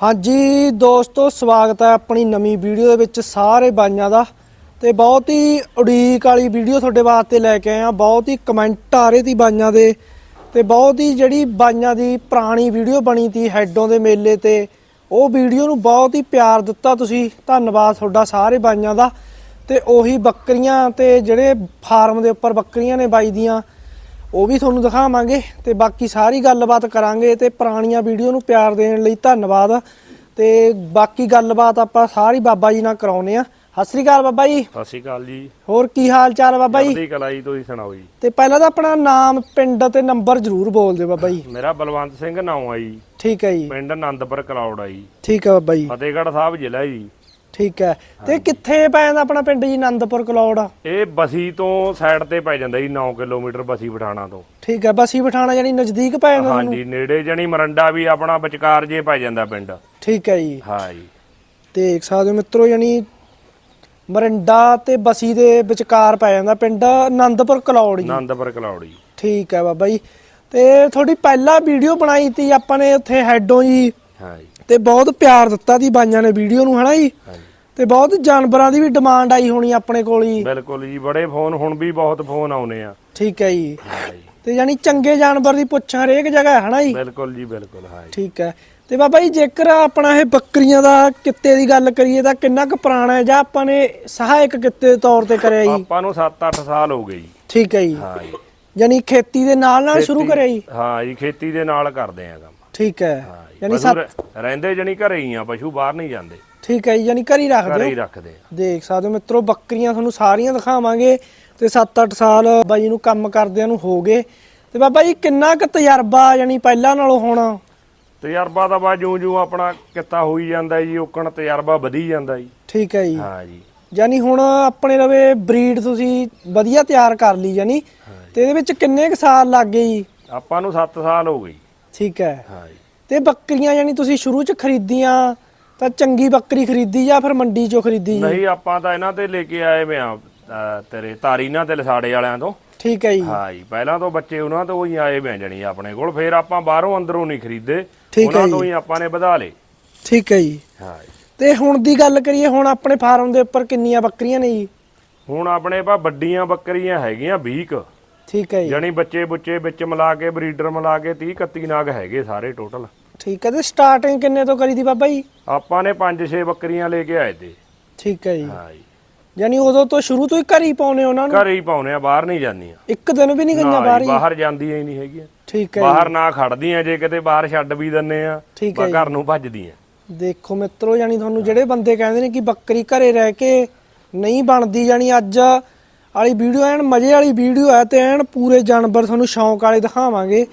ਹਾਂਜੀ ਦੋਸਤੋ, ਸਵਾਗਤ ਹੈ ਆਪਣੀ ਨਵੀਂ ਵੀਡੀਓ ਦੇ ਵਿੱਚ ਸਾਰੇ ਬਾਈਆਂ ਦਾ। ਤੇ ਬਹੁਤ ਹੀ ਉਡੀਕ ਵਾਲੀ ਵੀਡੀਓ ਤੁਹਾਡੇ ਵਾਸਤੇ ਲੈ ਕੇ ਆਏ ਆ ਬਹੁਤ ਹੀ ਕਮੈਂਟ ਆ ਰਹੇ ਸੀ ਬਾਈਆਂ ਦੇ। ਤੇ ਬਹੁਤ ਹੀ ਜਿਹੜੀ ਬਾਈਆਂ ਦੀ ਪੁਰਾਣੀ ਵੀਡੀਓ ਬਣੀ ਤੀ ਹੈਡੋਂ ਦੇ ਮੇਲੇ ਤੇ, ਉਹ ਵੀਡੀਓ ਨੂੰ ਬਹੁਤ ਹੀ ਪਿਆਰ ਦਿੱਤਾ ਤੁਸੀਂ। ਧੰਨਵਾਦ ਤੁਹਾਡਾ ਸਾਰੇ ਬਾਈਆਂ ਦਾ। ਤੇ ਉਹੀ ਬੱਕਰੀਆਂ ਤੇ ਜਿਹੜੇ ਫਾਰਮ ਦੇ ਉੱਪਰ ਬੱਕਰੀਆਂ ਨੇ ਬਾਈ ਦੀਆਂ ਉਹ ਵੀ ਤੁਹਾਨੂੰ ਦਿਖਾਵਾਂਗੇ ਤੇ ਬਾਕੀ ਸਾਰੀ ਗੱਲਬਾਤ ਕਰਾਂਗੇ ਤੇ ਪੁਰਾਣੀਆਂ ਵੀਡੀਓ ਨੂੰ ਪਿਆਰ ਦੇਣ ਲਈ ਧੰਨਵਾਦ। ਤੇ ਬਾਕੀ ਗੱਲਬਾਤ ਆਪਾਂ ਸਾਰੀ ਬਾਬਾ ਜੀ ਨਾਲ ਕਰਾਉਨੇ ਆ ਸਤਿ ਸ੍ਰੀ ਅਕਾਲ ਬਾਬਾ ਜੀ। ਸਤਿ ਸ਼੍ਰੀ ਅਕਾਲ ਜੀ। ਹੋਰ ਕੀ ਹਾਲ ਚਾਲ ਬਾਬਾ ਜੀ? ਚੜ੍ਹਦੀ ਕਲਾ ਜੀ ਤੁਸੀਂ ਸੁਣਾਓ ਜੀ। ਤੇ ਪਹਿਲਾਂ ਤਾਂ ਆਪਣਾ ਨਾਮ ਪਿੰਡ ਤੇ ਨੰਬਰ ਜ਼ਰੂਰ ਬੋਲ ਦਿਓ ਬਾਬਾ ਜੀ। ਮੇਰਾ ਬਲਵੰਤ ਸਿੰਘ ਨਾਮ ਆ ਜੀ। ਠੀਕ ਹੈ ਜੀ। ਪਿੰਡ ਆਨੰਦਪੁਰ ਕਲੌੜ ਆ ਜੀ। ਠੀਕ ਹੈ ਬਾਬਾ ਜੀ। ਫਤਿਹਗੜ੍ਹ ਸਾਹਿਬ ਜ਼ਿਲ੍ਹਾ ਜੀ। ਠੀਕ ਹੈ। ਤੇ ਕਿੱਥੇ ਪੈ ਜਾਂਦਾ ਆਪਣਾ ਪਿੰਡ ਜੀ ਆਨੰਦਪੁਰ ਕਲੌੜ? ਇਹ ਬਸੀ ਤੋਂ ਸਾਈਡ ਤੇ ਪੈ ਜਾਂਦਾ ਜੀ 9 ਕਿਲੋਮੀਟਰ ਬਸੀ ਪਠਾਣਾ ਤੋਂ। ਠੀਕ ਹੈ ਬਸੀ ਪਠਾਣਾ ਯਾਨੀ ਨਜ਼ਦੀਕ ਪੈ ਜਾਂਦਾ ਹਾਂਜੀ ਨੇੜੇ ਜਣੀ ਮਰੰਡਾ ਵੀ ਆਪਣਾ ਵਿਚਕਾਰ ਜੇ ਪੈ ਜਾਂਦਾ ਪਿੰਡ। ਠੀਕ ਹੈ ਜੀ। ਹਾਂ ਜੀ। ਦੇਖ ਸਕਦੇ ਹੋ ਮਿੱਤਰੋ ਯਾਨੀ ਮਰਿੰਡਾ ਤੇ ਬਸੀ ਦੇ ਵਿਚਕਾਰ ਪੈ ਜਾਂਦਾ ਪਿੰਡ ਆਨੰਦਪੁਰ ਕਲੌੜ ਜੀ। ਆਨੰਦਪੁਰ ਕਲੌੜ ਜੀ। ਠੀਕ ਹੈ ਬਾਬਾ ਜੀ। ਤੇ ਤੁਹਾਡੀ ਪਹਿਲਾਂ ਵੀਡੀਓ ਬਣਾਈ ਤੀ ਆਪਾਂ ਨੇ ਉੱਥੇ ਹੈਡੋਂ ਜੀ। ਹਾਂ ਜੀ। ਤੇ ਬਹੁਤ ਪਿਆਰ ਦਿੱਤਾ ਦੀ ਬਾਈਆਂ ਨੇ ਵੀਡੀਓ ਨੂੰ ਹਨਾ ਜੀ? ਜੀ ਤੇ ਬਹੁਤ ਜਾਨਵਰਾਂ ਦੀ ਵੀ ਡਿਮਾਂਡ ਆਈ ਹੋਣੀ ਆਪਣੇ ਕੋਲ ਜੀ। ਬਿਲਕੁਲ ਜੀ ਬੜੇ ਫੋਨ ਹੁਣ ਵੀ ਬਹੁਤ ਫੋਨ ਆਉਨੇ ਆ। ਠੀਕ ਹੈ ਜੀ। ਜੀ। ਤੇ ਯਾਨੀ ਚੰਗੇ ਜਾਨਵਰ ਦੀ ਪੁੱਛ ਹਰੇਕ ਜਗ੍ਹਾ ਹੈ ਹਨਾ ਜੀ? ਬਿਲਕੁਲ ਜੀ ਬਿਲਕੁਲ ਹਾਂ ਜੀ। ਠੀਕ ਹੈ। ਤੇ ਬਾਬਾ ਜੀ ਜੇਕਰ ਆਪਣਾ ਇਹ ਬੱਕਰੀਆਂ ਦਾ ਕਿੱਤੇ ਦੀ ਗੱਲ ਕਰੀਏ ਤਾਂ ਕਿੰਨਾ ਕੁ ਪੁਰਾਣਾ ਹੈ? ਜਾਂ ਆਪਾਂ ਨੇ ਸਹਾਇਕ ਕਿੱਤੇ ਦੇ ਤੌਰ ਤੇ ਕਰਿਆ ਜੀ? ਆਪਾਂ ਨੂੰ 7-8 ਸਾਲ ਹੋ ਗਏ ਜੀ। ਠੀਕ ਹੈ ਜੀ। ਹਾਂ ਜੀ। ਯਾਨੀ ਖੇਤੀ ਦੇ ਨਾਲ ਨਾਲ ਸ਼ੁਰੂ ਕਰਿਆ ਜੀ? ਹਾਂ ਜੀ ਖੇਤੀ ਦੇ ਨਾਲ ਕਰਦੇ ਆ ਕੰਮ। ਠੀਕ ਹੈ। ਯਾਨੀ ਸੱਤ ਰਹਿੰਦੇ ਜਣੀ ਘਰੇ ਹੀ ਆ ਪਸ਼ੂ ਬਾਹਰ ਨਹੀਂ ਜਾਂਦੇ। ਠੀਕ ਹੈ ਯਾਨੀ ਘਰ ਹੀ ਰੱਖਦੇ ਘਰੇ ਹੋ? ਹੀ ਰੱਖਦੇ ਆ। ਦੇਖ ਸਕਦੇ ਹੋ ਮਿੱਤਰੋ ਬੱਕਰੀਆਂ ਤੁਹਾਨੂੰ ਸਾਰੀਆਂ ਦਿਖਾਵਾਂਗੇ ਤੇ 7-8 ਸਾਲ ਬਾਈ ਨੂੰ ਕੰਮ ਕਰਦਿਆਂ ਨੂੰ ਹੋ ਗਏ। ਤੇ ਬਾਬਾ ਜੀ ਕਿੰਨਾ ਕੁ ਤਜਰਬਾ ਯਾਨੀ ਪਹਿਲਾਂ ਨਾਲੋਂ ਹੁਣ? ਤਜਰਬਾ ਤਾਂ ਬਾ ਜੂ ਜੂ ਆਪਣਾ ਕਿੱਤਾ ਹੋਈ ਜਾਂਦਾ ਜੀ ਓਕਣ ਤਜਰਬਾ ਵਧੀ ਜਾਂਦਾ ਜੀ। ਠੀਕ ਹੈ ਜੀ। ਹਾਂ ਜੀ। ਯਾਨੀ ਹੁਣ ਆਪਣੇ ਲਵੇ ਬਰੀਡ ਤੁਸੀਂ ਵਧੀਆ ਤਿਆਰ ਕਰ ਲਈ ਯਾਨੀ ਤੇ ਇਹਦੇ ਵਿੱਚ ਕਿੰਨੇ ਕੁ ਸਾਲ ਲੱਗ ਗਏ ਜੀ? ਆਪਾਂ ਨੂੰ 7 ਸਾਲ ਹੋ ਗਏ ਜੀ। ਠੀਕ ਹੈ। ਹਾਂ ਜੀ। ਤੇ ਬੱਕਰੀਆਂ ਯਾਨੀ ਤੁਸੀਂ ਸ਼ੁਰੂ ਚ ਖਰੀਦੀਆਂ ਤਾਂ ਚੰਗੀ ਬੱਕਰੀ ਖਰੀਦੀ ਜਾਂ ਫਿਰ ਮੰਡੀ ਚੋਂ ਖਰੀਦੀ? ਜੀ ਨਹੀਂ ਆਪਾਂ ਤਾਂ ਇਹਨਾਂ ਤੇ ਲੈ ਕੇ ਆਏ ਵੇ ਆ ਤੇਰੇ ਤਾਰੀ ਨਾਲ ਤੇ ਲਸਾੜੇ ਵਾਲਿਆਂ ਤੋਂ। ਠੀਕ ਹੈ ਜੀ। ਹਾਂ ਜੀ ਪਹਿਲਾਂ ਤੋਂ ਬੱਚੇ ਉਹਨਾਂ ਤੋਂ ਹੀ ਆਏ ਵੇ ਜਣੀ ਆਪਣੇ ਕੋਲ ਫਿਰ ਆਪਾਂ ਬਾਹਰੋਂ ਅੰਦਰੋਂ ਨਹੀਂ ਖਰੀਦੇ ਠੀਕ ਹੈ ਉਹਨਾਂ। ਤੋਂ ਹੀ ਆਪਾਂ ਨੇ ਵਧਾ ਲਏ। ਠੀਕ ਹੈ ਜੀ। ਹਾਂ ਜੀ। ਤੇ ਹੁਣ ਦੀ ਗੱਲ ਕਰੀਏ ਹੁਣ ਆਪਣੇ ਫਾਰਮ ਦੇ ਉੱਪਰ ਕਿੰਨੀਆਂ ਬੱਕਰੀਆਂ ਨੇ ਜੀ? ਹੁਣ ਆਪਣੇ ਪਾ ਵੱਡੀਆਂ ਬੱਕਰੀਆਂ ਹੈਗੀਆਂ 20 ਕ। ਠੀਕ ਹੈ ਜੀ। ਜਣੀ ਬੱਚੇ ਬੁੱਚੇ ਵਿੱਚ ਮਿਲਾ ਕੇ ਬਰੀਡਰ ਮਿਲਾ ਕੇ 30 31 ਨਾਗ ਹੈਗੇ ਸਾਰੇ ਟੋਟਲ ਠੀਕ ਹੈ ਤੇ ਸਟਾਰਟਿੰਗ ਕਿੰਨੇ ਤੋਂ ਕਰੀ ਦੀ ਬਾਬਾ ਜੀ? ਆਪਾਂ ਨੇ 5-6 ਬੱਕਰੀਆਂ ਲੈ ਕੇ ਆਏ ਤੇ। ਠੀਕ ਹੈ ਜੀ। ਹਾਂ ਜੀ। ਯਾਨੀ ਉਦੋਂ ਤੋਂ ਸ਼ੁਰੂ ਤੋਂ ਹੀ ਘਰ ਹੀ ਪਾਉਨੇ ਉਹਨਾਂ ਨੂੰ? ਘਰੇ ਹੀ ਪਾਉਨੇ ਆ ਬਾਹਰ ਨਹੀਂ ਜਾਂਦੀਆਂ। ਇੱਕ ਦਿਨ ਵੀ ਨਹੀਂ ਗਈਆਂ ਬਾਹਰ ਹੀ? ਬਾਹਰ ਜਾਂਦੀਆਂ ਹੀ ਨਹੀਂ ਹੈਗੀਆਂ। ਠੀਕ ਹੈ ਬਾਹਰ ਨਾ ਖੜਦੀਆਂ ਜੇ ਕਿਤੇ ਬਾਹਰ ਛੱਡ ਵੀ ਦਿੰਨੇ ਆ ਬਾ ਘਰ ਨੂੰ ਭੱਜਦੀਆਂ। ਦੇਖੋ ਮਿੱਤਰੋ ਯਾਨੀ ਤੁਹਾਨੂੰ ਜਿਹੜੇ ਬੰਦੇ ਕਹਿੰਦੇ ਨੇ ਕਿ ਬੱਕਰੀ ਘਰੇ ਰਹਿ ਕੇ ਨਹੀਂ ਬਣਦੀ ਯਾਨੀ ਅੱਜ ਵਾਲੀ ਵੀਡੀਓ ਐਨ ਮਜ਼ੇ ਵਾਲੀ ਵੀਡੀਓ ਹੈ ਤੇ ਐਨ ਪੂਰੇ ਜਾਨਵਰ ਤੁਹਾਨੂੰ ਸ਼ੌਂਕ ਵਾਲੇ ਦਿਖਾਵਾਂਗੇ।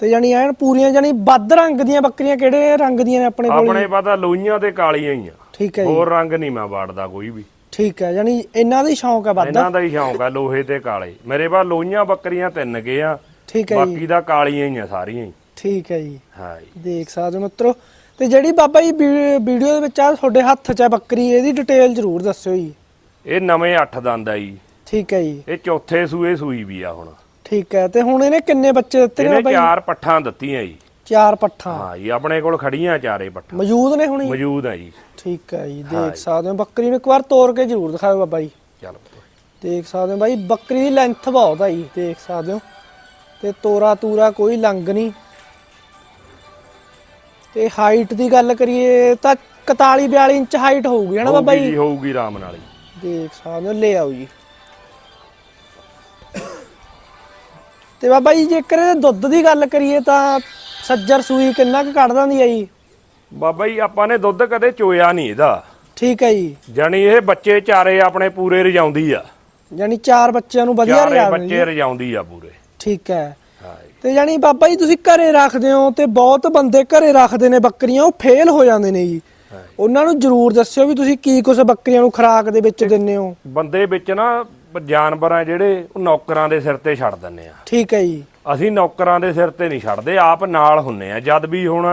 ਤੇ ਯਾਨੀ ਐਨ ਪੂਰੀਆਂ ਯਾਨੀ ਵੱਧ ਰੰਗ ਦੀਆਂ ਬੱਕਰੀਆਂ ਕਿਹੜੇ ਰੰਗ ਦੀਆਂ ਨੇ ਆਪਣੇ ਕੋਲ? ਆਪਣੇ ਪਤਾ ਲੋਈਆਂ ਤੇ ਕਾਲੀਆਂ ਹੀ ਆ। ਠੀਕ ਹੈ ਜੀ। ਹੋਰ ਰੰਗ ਨਹੀਂ ਮੈਂ ਵਾੜਦਾ ਕੋਈ ਵੀ। ਠੀਕ ਹੈ ਯਾਨੀ ਇਹਨਾਂ ਦਾ ਹੀ ਸ਼ੌਂਕ ਹੈ ਵੱਧ। ਇਹਨਾਂ ਦਾ ਹੀ ਸ਼ੌਂਕ ਆ ਲੋਹੇ ਤੇ ਕਾਲੇ। ਮੇਰੇ ਪਾ ਲੋਈਆਂ ਬੱਕਰੀਆਂ ਤਿੰਨ ਕੇ ਆ। ਠੀਕ ਹੈ ਜੀ। ਬਾਕੀ ਦਾ ਕਾਲੀਆਂ ਹੀ ਆ ਸਾਰੀਆਂ ਹੀ। ਠੀਕ ਹੈ ਜੀ। ਹਾਂ ਜੀ। ਦੇਖ ਸਕਦੇ ਹੋ ਮਿੱਤਰੋ ਤੇ ਜਿਹੜੀ ਬਾਬਾ ਜੀ ਵੀਡੀਓ ਦੇ ਵਿੱਚ ਆ ਤੁਹਾਡੇ ਹੱਥ 'ਚ ਹੈ ਬੱਕਰੀ ਇਹਦੀ ਡਿਟੇਲ ਜ਼ਰੂਰ ਦੱਸਿਓ ਜੀ। ਇਹ ਨਵੇਂ 8 ਦੰਦ ਆ ਜੀ। ਠੀਕ ਹੈ ਜੀ। ਇਹ ਚੌਥੇ ਸੂਏ ਸੂਈ ਵੀ ਆ ਹੁਣ। ਠੀਕ ਹੈ ਤੇ ਹੁਣ ਇਹਨੇ ਕਿੰਨੇ ਬੱਚੇ ਦਿੱਤੇ ਨੇ ਇਹਨੇ ਜੀ ਚਾਰ ਪੱਠਾਂ ਦਿੱਤੀਆਂ ਜੀ। ਚਾਰ ਪੱਠਾਂ? ਹਾਂ ਜੀ ਆਪਣੇ ਕੋਲ ਖੜੀਆਂ ਚਾਰੇ ਪੱਠਾਂ। ਮੌਜੂਦ ਨੇ ਹੁਣੀ ਮੌਜੂਦ ਆ ਜੀ। ਠੀਕ ਹੈ ਜੀ ਦੇਖ ਸਕਦੇ ਹੋ ਬੱਕਰੀ ਨੂੰ ਇੱਕ ਵਾਰ ਤੋੜ ਕੇ ਜ਼ਰੂਰ ਦਿਖਾਓ ਬਾਬਾ ਜੀ। ਚੱਲ ਦੇਖ ਸਕਦੇ ਹੋ ਬਾਈ ਬੱਕਰੀ ਦੀ ਲੈਂਥ ਬਹੁਤ ਆ ਜੀ ਦੇਖ ਸਕਦੇ ਹੋ। ਤੇ ਤੋਰਾ ਤੂਰਾ ਕੋਈ ਲੰਗ ਨਹੀਂ। ਤੇ ਹਾਈਟ ਦੀ ਗੱਲ ਕਰੀਏ ਤਾਂ 41 42 ਇੰਚ ਹਾਈਟ ਹੋਊਗੀ ਹਨਾ ਬਾਬਾ ਜੀ? ਹੋਊਗੀ ਆਰਾਮ ਨਾਲ ਹੀ ਦੇਖ ਸਕਦੇ ਹੋ ਲੈ ਆਓ ਜੀ। ਤੇ ਬਾਬਾ ਜੀ ਜੇਕਰ ਇਹਦੇ ਦੁੱਧ ਦੀ ਗੱਲ ਕਰੀਏ ਤਾਂ ਸੱਜਰ ਸੂਈ ਕਿੰਨਾ ਕੁ ਕੱਢ ਦਿੰਦੀ ਆ ਜੀ? ਬਾਬਾ ਜੀ ਆਪਾਂ ਨੇ ਦੁੱਧ ਕਦੇ ਚੋਇਆ ਨਹੀਂ ਇਹਦਾ। ਠੀਕ ਹੈ ਜੀ। ਜਾਣੀ ਇਹ ਬੱਚੇ ਚਾਰੇ ਆਪਣੇ ਪੂਰੇ ਰਜਾਉਂਦੀ ਆ। ਯਾਨੀ ਚਾਰ ਬੱਚਿਆਂ ਨੂੰ ਵਧੀਆ ਚਾਰੇ ਰਿਆ ਬੱਚੇ ਰਜਾਉਂਦੀ ਆ ਪੂਰੇ। ਠੀਕ ਹੈ। ਤੇ ਯਾਨੀ ਬਾਬਾ ਜੀ ਤੁਸੀਂ ਘਰੇ ਰੱਖਦੇ ਹੋ ਤੇ ਬਹੁਤ ਬੰਦੇ ਘਰੇ ਰੱਖਦੇ ਨੇ ਬੱਕਰੀਆਂ ਉਹ ਫੇਲ ਹੋ ਜਾਂਦੇ ਨੇ ਜੀ। ਉਹਨਾਂ ਨੂੰ ਜਰੂਰ ਦੱਸਿਓ ਵੀ ਤੁਸੀਂ ਕੀ ਕੁਛ ਬੱਕਰੀਆਂ ਨੂੰ ਖੁਰਾਕ ਦੇ ਵਿੱਚ ਦਿੰਦੇ ਹੋ। ਬੰਦੇ ਵਿੱਚ ਨਾ ਜਾਨਵਰ ਆ ਜਿਹੜੇ ਉਹ ਨੌਕਰਾਂ ਦੇ ਸਿਰ ਤੇ ਛੱਡ ਦਿੰਨੇ ਆ। ਠੀਕ ਹੈ ਜੀ। ਅਸੀਂ ਨੌਕਰਾਂ ਦੇ ਸਿਰ ਤੇ ਨਹੀਂ ਛੱਡਦੇ ਆਪ ਨਾਲ ਹੁੰਨੇ ਆ। ਜਦ ਵੀ ਹੁਣ